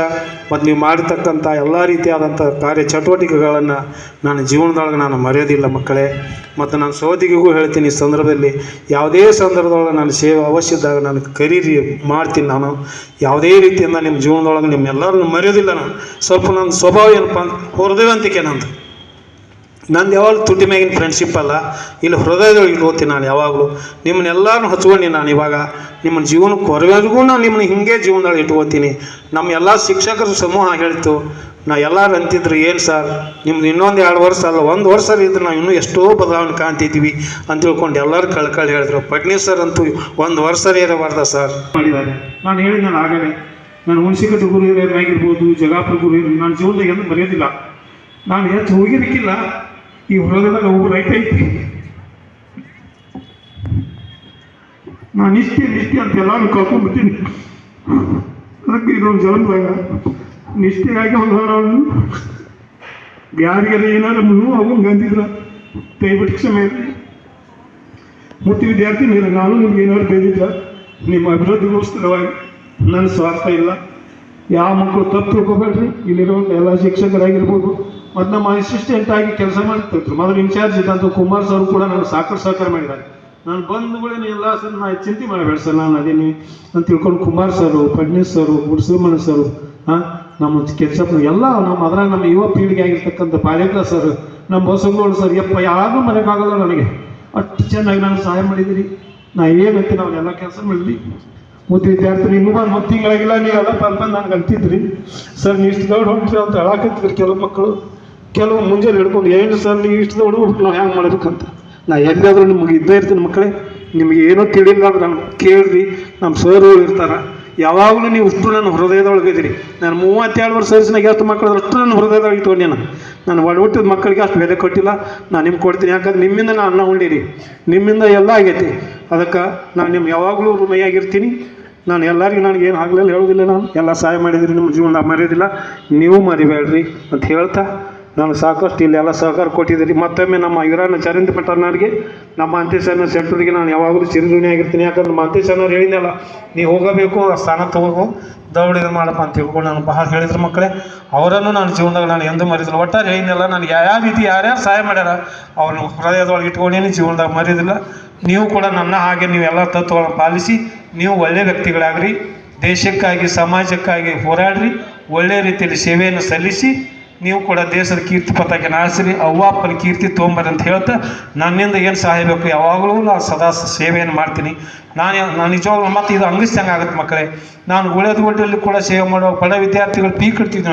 ಮತ್ತು ನೀವು ಮಾಡಿರ್ತಕ್ಕಂಥ ಎಲ್ಲ ರೀತಿಯಾದಂಥ ಕಾರ್ಯ ಚಟುವಟಿಕೆಗಳನ್ನು ನಾನು ಜೀವನದೊಳಗೆ ನಾನು ಮರೆಯೋದಿಲ್ಲ ಮಕ್ಕಳೇ. ಮತ್ತು ನಾನು ಸೋದಿಗೆಗೂ ಹೇಳ್ತೀನಿ ಈ ಸಂದರ್ಭದಲ್ಲಿ, ಯಾವುದೇ ಸಂದರ್ಭದೊಳಗೆ ನಾನು ಸೇವೆ ಅವಶ್ಯ ನಾನು ಕರೀರಿ, ಮಾಡ್ತೀನಿ ನಾನು. ಯಾವುದೇ ರೀತಿಯಿಂದ ನಿಮ್ಮ ಜೀವನದೊಳಗೆ ನಿಮ್ಮೆಲ್ಲರನ್ನು ಮರೆಯೋದಿಲ್ಲ ನಾನು. ಸ್ವಲ್ಪ ನನ್ನ ಸ್ವಭಾವ ಏನಪ್ಪ ಅಂತ ಹೊರದೇವಂತಿಕೆ ನಂದು. ನಂದು ಯಾವಾಗ ತುಟಿ ಮ್ಯಾಗಿನ ಫ್ರೆಂಡ್ಶಿಪ್ ಅಲ್ಲ. ಇಲ್ಲಿ ಹೃದಯದೊಳಗೆ ಇಟ್ಕೋತೀನಿ ನಾನು ಯಾವಾಗಲೂ. ನಿಮ್ಮನ್ನೆಲ್ಲರೂ ಹಚ್ಕೊಂಡಿ ನಾನು ಇವಾಗ. ನಿಮ್ಮ ಜೀವನ ಕೊರವೆಗೂ ನಾನು ನಿಮ್ಮನ್ನ ಹಿಂಗೆ ಜೀವನದೊಳಗೆ ಇಟ್ಕೋತೀನಿ. ನಮ್ಮ ಎಲ್ಲ ಶಿಕ್ಷಕರ ಸಮೂಹ ಹೇಳ್ತು, ನಾ ಎಲ್ಲರೂ ಅಂತಿದ್ರು, ಏನು ಸರ್? ನಿಮ್ದು ಇನ್ನೊಂದು ಎರಡು ವರ್ಷ ಅಲ್ಲ, ಒಂದು ವರ್ಷ ಇದ್ರೆ ನಾವು ಇನ್ನೂ ಎಷ್ಟೋ ಬದಲಾವಣೆ ಕಾಣ್ತಿದ್ದೀವಿ ಅಂತ ತಿಳ್ಕೊಂಡು ಎಲ್ಲರೂ ಕಳ್ಕಳಿ ಹೇಳಿದ್ರು. ಪಟ್ನಿ ಸರ್ ಅಂತೂ ಒಂದು ವರ್ಷ ಇರಬಾರ್ದ ಸರ್? ಮಾಡಿದ್ದಾರೆ. ನಾನು ಹೇಳಿದ್ದೆ ನಾನು ಆಗಲೇ ನಾನು ಹುಣಸಿಕಟ್ಟು ಗುರು ಹಿರಿಯರಾಗಿರ್ಬೋದು ಜಗಾಪುರ ಗುರು ನಾನು ಜೀವನದಾಗ ಎಂದು ಬರೆಯೋದಿಲ್ಲ ನಾನು ಹೆಚ್ಚು ಹೋಗಿದ್ದಕ್ಕಿಲ್ಲ. ಈ ಹೃದಯದಾಗ ಒಬ್ಬ ರೈತ ಐತಿ. ನಾನು ನಿಷ್ಠೆ ನಿಷ್ಠೆ ಅಂತ ಎಲ್ಲಾನು ಕಳ್ಕೊಂಡ್ಬಿಡ್ತೀನಿ ಅದಕ್ಕೆ ಇದೊಂದು ಜೀವನದಾಗ ನಿಷ್ಠೆಗಾಗಿ ಅವನು ಯಾರಿಗಾರ ಏನಾದ್ರು ನೋವು ಆಗೋಂಗೆ ಅಂದಿದ್ರ ದಯವಿಟ್ಟು ಕ್ಷಮೆ ಮತ್ತು ವಿದ್ಯಾರ್ಥಿ, ನೀನು ನಾನು ನಿಮ್ಗೆ ಏನಾದ್ರು ಬೇದಿದ್ರ ನಿಮ್ಮ ಅಭಿವೃದ್ಧಿಗೋಸ್ಕರವಾಗಿ ನನ್ನ ಸ್ವಾರ್ಥ ಇಲ್ಲ. ಯಾವ ಮಕ್ಕಳು ತಪ್ಪು ತಿಳ್ಕೊಬೇಡ್ರಿ. ಇಲ್ಲಿರೋ ಎಲ್ಲ ಶಿಕ್ಷಕರಾಗಿರ್ಬೋದು. ಮತ್ತು ನಮ್ಮ ಅಸಿಸ್ಟೆಂಟ್ ಆಗಿ ಕೆಲಸ ಮಾಡ್ತಿದ್ರು. ಮೊದಲು ಇನ್ಚಾರ್ಜ್ ಇದ್ದಂತ ಕುಮಾರ್ ಸರ್ ಕೂಡ ನನಗೆ ಸಾಕಷ್ಟು ಸಹಕಾರ ಮಾಡಿದ್ದಾರೆ. ನಾನು ಬಂಧುಗಳೇನು ಎಲ್ಲ ಸರ್ ನಾನು ಚಿಂತೆ ಮಾಡಬೇಡ ಸರ್. ನಾನು ಅದೇನಿ ಅಂತ ತಿಳ್ಕೊಂಡು ಕುಮಾರ್ ಸರು ಫಡ್ನೀಸ್ ಸರು ಮುಡ್ಸಮಣ ಸರು ಹಾಂ ನಮ್ಮ ಕೆಲಸ ಎಲ್ಲ ನಮ್ಮ ಅದ್ರಾಗ ನಮ್ಮ ಯುವ ಪೀಳಿಗೆ ಆಗಿರ್ತಕ್ಕಂಥ ಪಾಲೇಕರ ಸರ್, ನಮ್ಮ ಬಸವಗೌಡ ಸರ್, ಯಪ್ಪ ಯಾರು ಮನೆಗಾಗಲ್ಲ ನನಗೆ. ಅಷ್ಟು ಚೆನ್ನಾಗಿ ನಾನು ಸಹಾಯ ಮಾಡಿದ್ದೀರಿ ನಾ ಏನಂತೆ ಎಲ್ಲ ಕೆಲಸ ಮಾಡಿದ್ವಿ ಮತ್ತು ವಿದ್ಯಾರ್ಥಿ ಇನ್ನೂ ಒಂದು ಹತ್ತು ತಿಂಗಳಾಗಿಲ್ಲ, ನೀವೆಲ್ಲ ಬಂದು ನನಗೆ ಅಂತಿದ್ರಿ. ಸರ್ ನೀವು ಇಷ್ಟು ದೊಡ್ಡ ಹೊಂಟ್ರಿ ಅಂತ ಹೇಳಾಕತ್ತಿದ್ರು ಕೆಲವು ಮಕ್ಕಳು ಕೆಲವು ಮುಂಜಾನೆ ಹಿಡ್ಕೊಂಡು ಏನು ಸರ್ ನೀವು ಇಷ್ಟು ದೊಡ್ಡ ಹುಡುಗ, ನಾವು ಹೆಂಗೆ ಮಾಡಬೇಕಂತ ನಾ ಎಲ್ಲಿಯಾದರೂ ನಿಮಗೆ ಇದ್ದೇ ಇರ್ತೀನಿ ಮಕ್ಕಳೇ ನಿಮಗೆ ಏನೋ ತಿಳಿಲ್ಲ ಅಂದ್ರೆ ನಾನು ಕೇಳ್ರಿ. ನಮ್ಮ ಸರ್ ಇರ್ತಾರೆ. ಯಾವಾಗಲೂ ನೀವು ಅಷ್ಟು ನನ್ನ ಹೃದಯದೊಳಗೆ ಇದ್ದೀರಿ. ನಾನು ಮೂವತ್ತೆರಡು ವರ್ಷ ವಯಸ್ಸಿನಾಗ ಎಷ್ಟು ಮಕ್ಕಳು ಅಷ್ಟು ನನ್ನ ಹೃದಯದೊಳಗೆ ಇಟ್ಕೊಂಡೆ ನಾನು. ನಾನು ಒಡ ಹುಟ್ಟಿದ ಮಕ್ಕಳಿಗೆ ಅಷ್ಟು ಬೆಲೆ ಕೊಟ್ಟಿಲ್ಲ. ನಾನು ನಿಮ್ಗೆ ಕೊಡ್ತೀನಿ. ಯಾಕಂದ್ರೆ ನಿಮ್ಮಿಂದ ನಾನು ಅನ್ನ ಉಂಡಿರಿ ನಿಮ್ಮಿಂದ ಎಲ್ಲ ಆಗೈತಿ. ಅದಕ್ಕೆ ನಾನು ನಿಮ್ಗೆ ಯಾವಾಗಲೂ ಋಣಿಯಾಗಿರ್ತೀನಿ. ನಾನು ಎಲ್ಲರಿಗೂ ನನಗೆ ಏನು ಆಗಲಿಲ್ಲ ಹೇಳೋದಿಲ್ಲ ನಾನು. ಎಲ್ಲ ಸಹಾಯ ಮಾಡಿದ್ರಿ ನಿಮ್ಮ ಜೀವನ ಮರೆಯೋದಿಲ್ಲ. ನೀವು ಮರಿಬೇಡ್ರಿ ಅಂತ ಹೇಳ್ತಾ ನಾನು ಸಾಕಷ್ಟು ಇಲ್ಲಿ ಎಲ್ಲ ಸಹಕಾರ ಕೊಟ್ಟಿದ್ದೀರಿ. ಮತ್ತೊಮ್ಮೆ ನಮ್ಮ ಇವರನ್ನು ಚರಂದಿ ಪಟ್ಟಣ್ಣರಿಗೆ ನಮ್ಮ ಅಂತ್ಯಸೇನ ಸೆಟ್ಟರಿಗೆ ನಾನು ಯಾವಾಗಲೂ ಚಿರಋಣಿ ಆಗಿರ್ತೀನಿ. ಯಾಕಂದ್ರೆ ನಮ್ಮ ಅಂತ್ಯಸೇನವ್ರು ಹೇಳಿದ್ನಲ್ಲ ನೀವು ಹೋಗಬೇಕು, ಆ ಸ್ಥಾನ ತಗೋಬೇಕು ದೌಡ್ ಇದು ಮಾಡಪ್ಪ ಅಂತ ತಿಳ್ಕೊಂಡು ನಾನು ಬಹಳ ಹೇಳಿದ್ರು ಮಕ್ಕಳೇ. ಅವರನ್ನು ನಾನು ಜೀವನದಾಗ ನಾನು ಎಂದು ಮರಿದಿಲ್ಲ. ಒಟ್ಟಾರೆ ಹೇಳಿದ್ನಲ್ಲ, ನನಗೆ ಯಾವ ರೀತಿ ಯಾರ್ಯಾರು ಸಹಾಯ ಮಾಡ್ಯಾರ, ಅವ್ರನ್ನ ಹೃದಯದೊಳಗೆ ಇಟ್ಕೊಂಡೇನಿ ಜೀವನದಾಗ ಮರಿದಿಲ್ಲ. ನೀವು ಕೂಡ ನನ್ನ ಹಾಗೆ ನೀವೆಲ್ಲ ತತ್ವಗಳನ್ನು ಪಾಲಿಸಿ, ನೀವು ಒಳ್ಳೆಯ ವ್ಯಕ್ತಿಗಳಾಗ್ರಿ. ದೇಶಕ್ಕಾಗಿ, ಸಮಾಜಕ್ಕಾಗಿ ಹೋರಾಡ್ರಿ. ಒಳ್ಳೆಯ ರೀತಿಯಲ್ಲಿ ಸೇವೆಯನ್ನು ಸಲ್ಲಿಸಿ ನೀವು ಕೂಡ ದೇಶದ ಕೀರ್ತಿ ಪತಾಕೆ ನಾಳಿಸ್ರಿ ಅವ್ವ ಅಪ್ಪನ ಕೀರ್ತಿ ತೊಗೊಂಬರ್ರಿ ಅಂತ ಹೇಳ್ತಾ ನನ್ನಿಂದ ಏನು ಸಹಾಯ ಬೇಕು? ಯಾವಾಗಲೂ ನಾನು ಸದಾ ಸೇವೆಯನ್ನು ಮಾಡ್ತೀನಿ. ನಾನು ನಾನು ನಿಜವಾಗ್ಲೂ ಮತ್ತೆ ಇದು ಅಂಗಿಸ್ದಂಗೆ ಆಗುತ್ತೆ ಮಕ್ಕಳೇ. ನಾನು ಉಳಿದ ಗುಡ್ಡಲ್ಲಿ ಕೂಡ ಸೇವೆ ಮಾಡುವ ಬಡ ವಿದ್ಯಾರ್ಥಿಗಳು ಪೀಕ್ ಇಡ್ತಿದ್ವಿ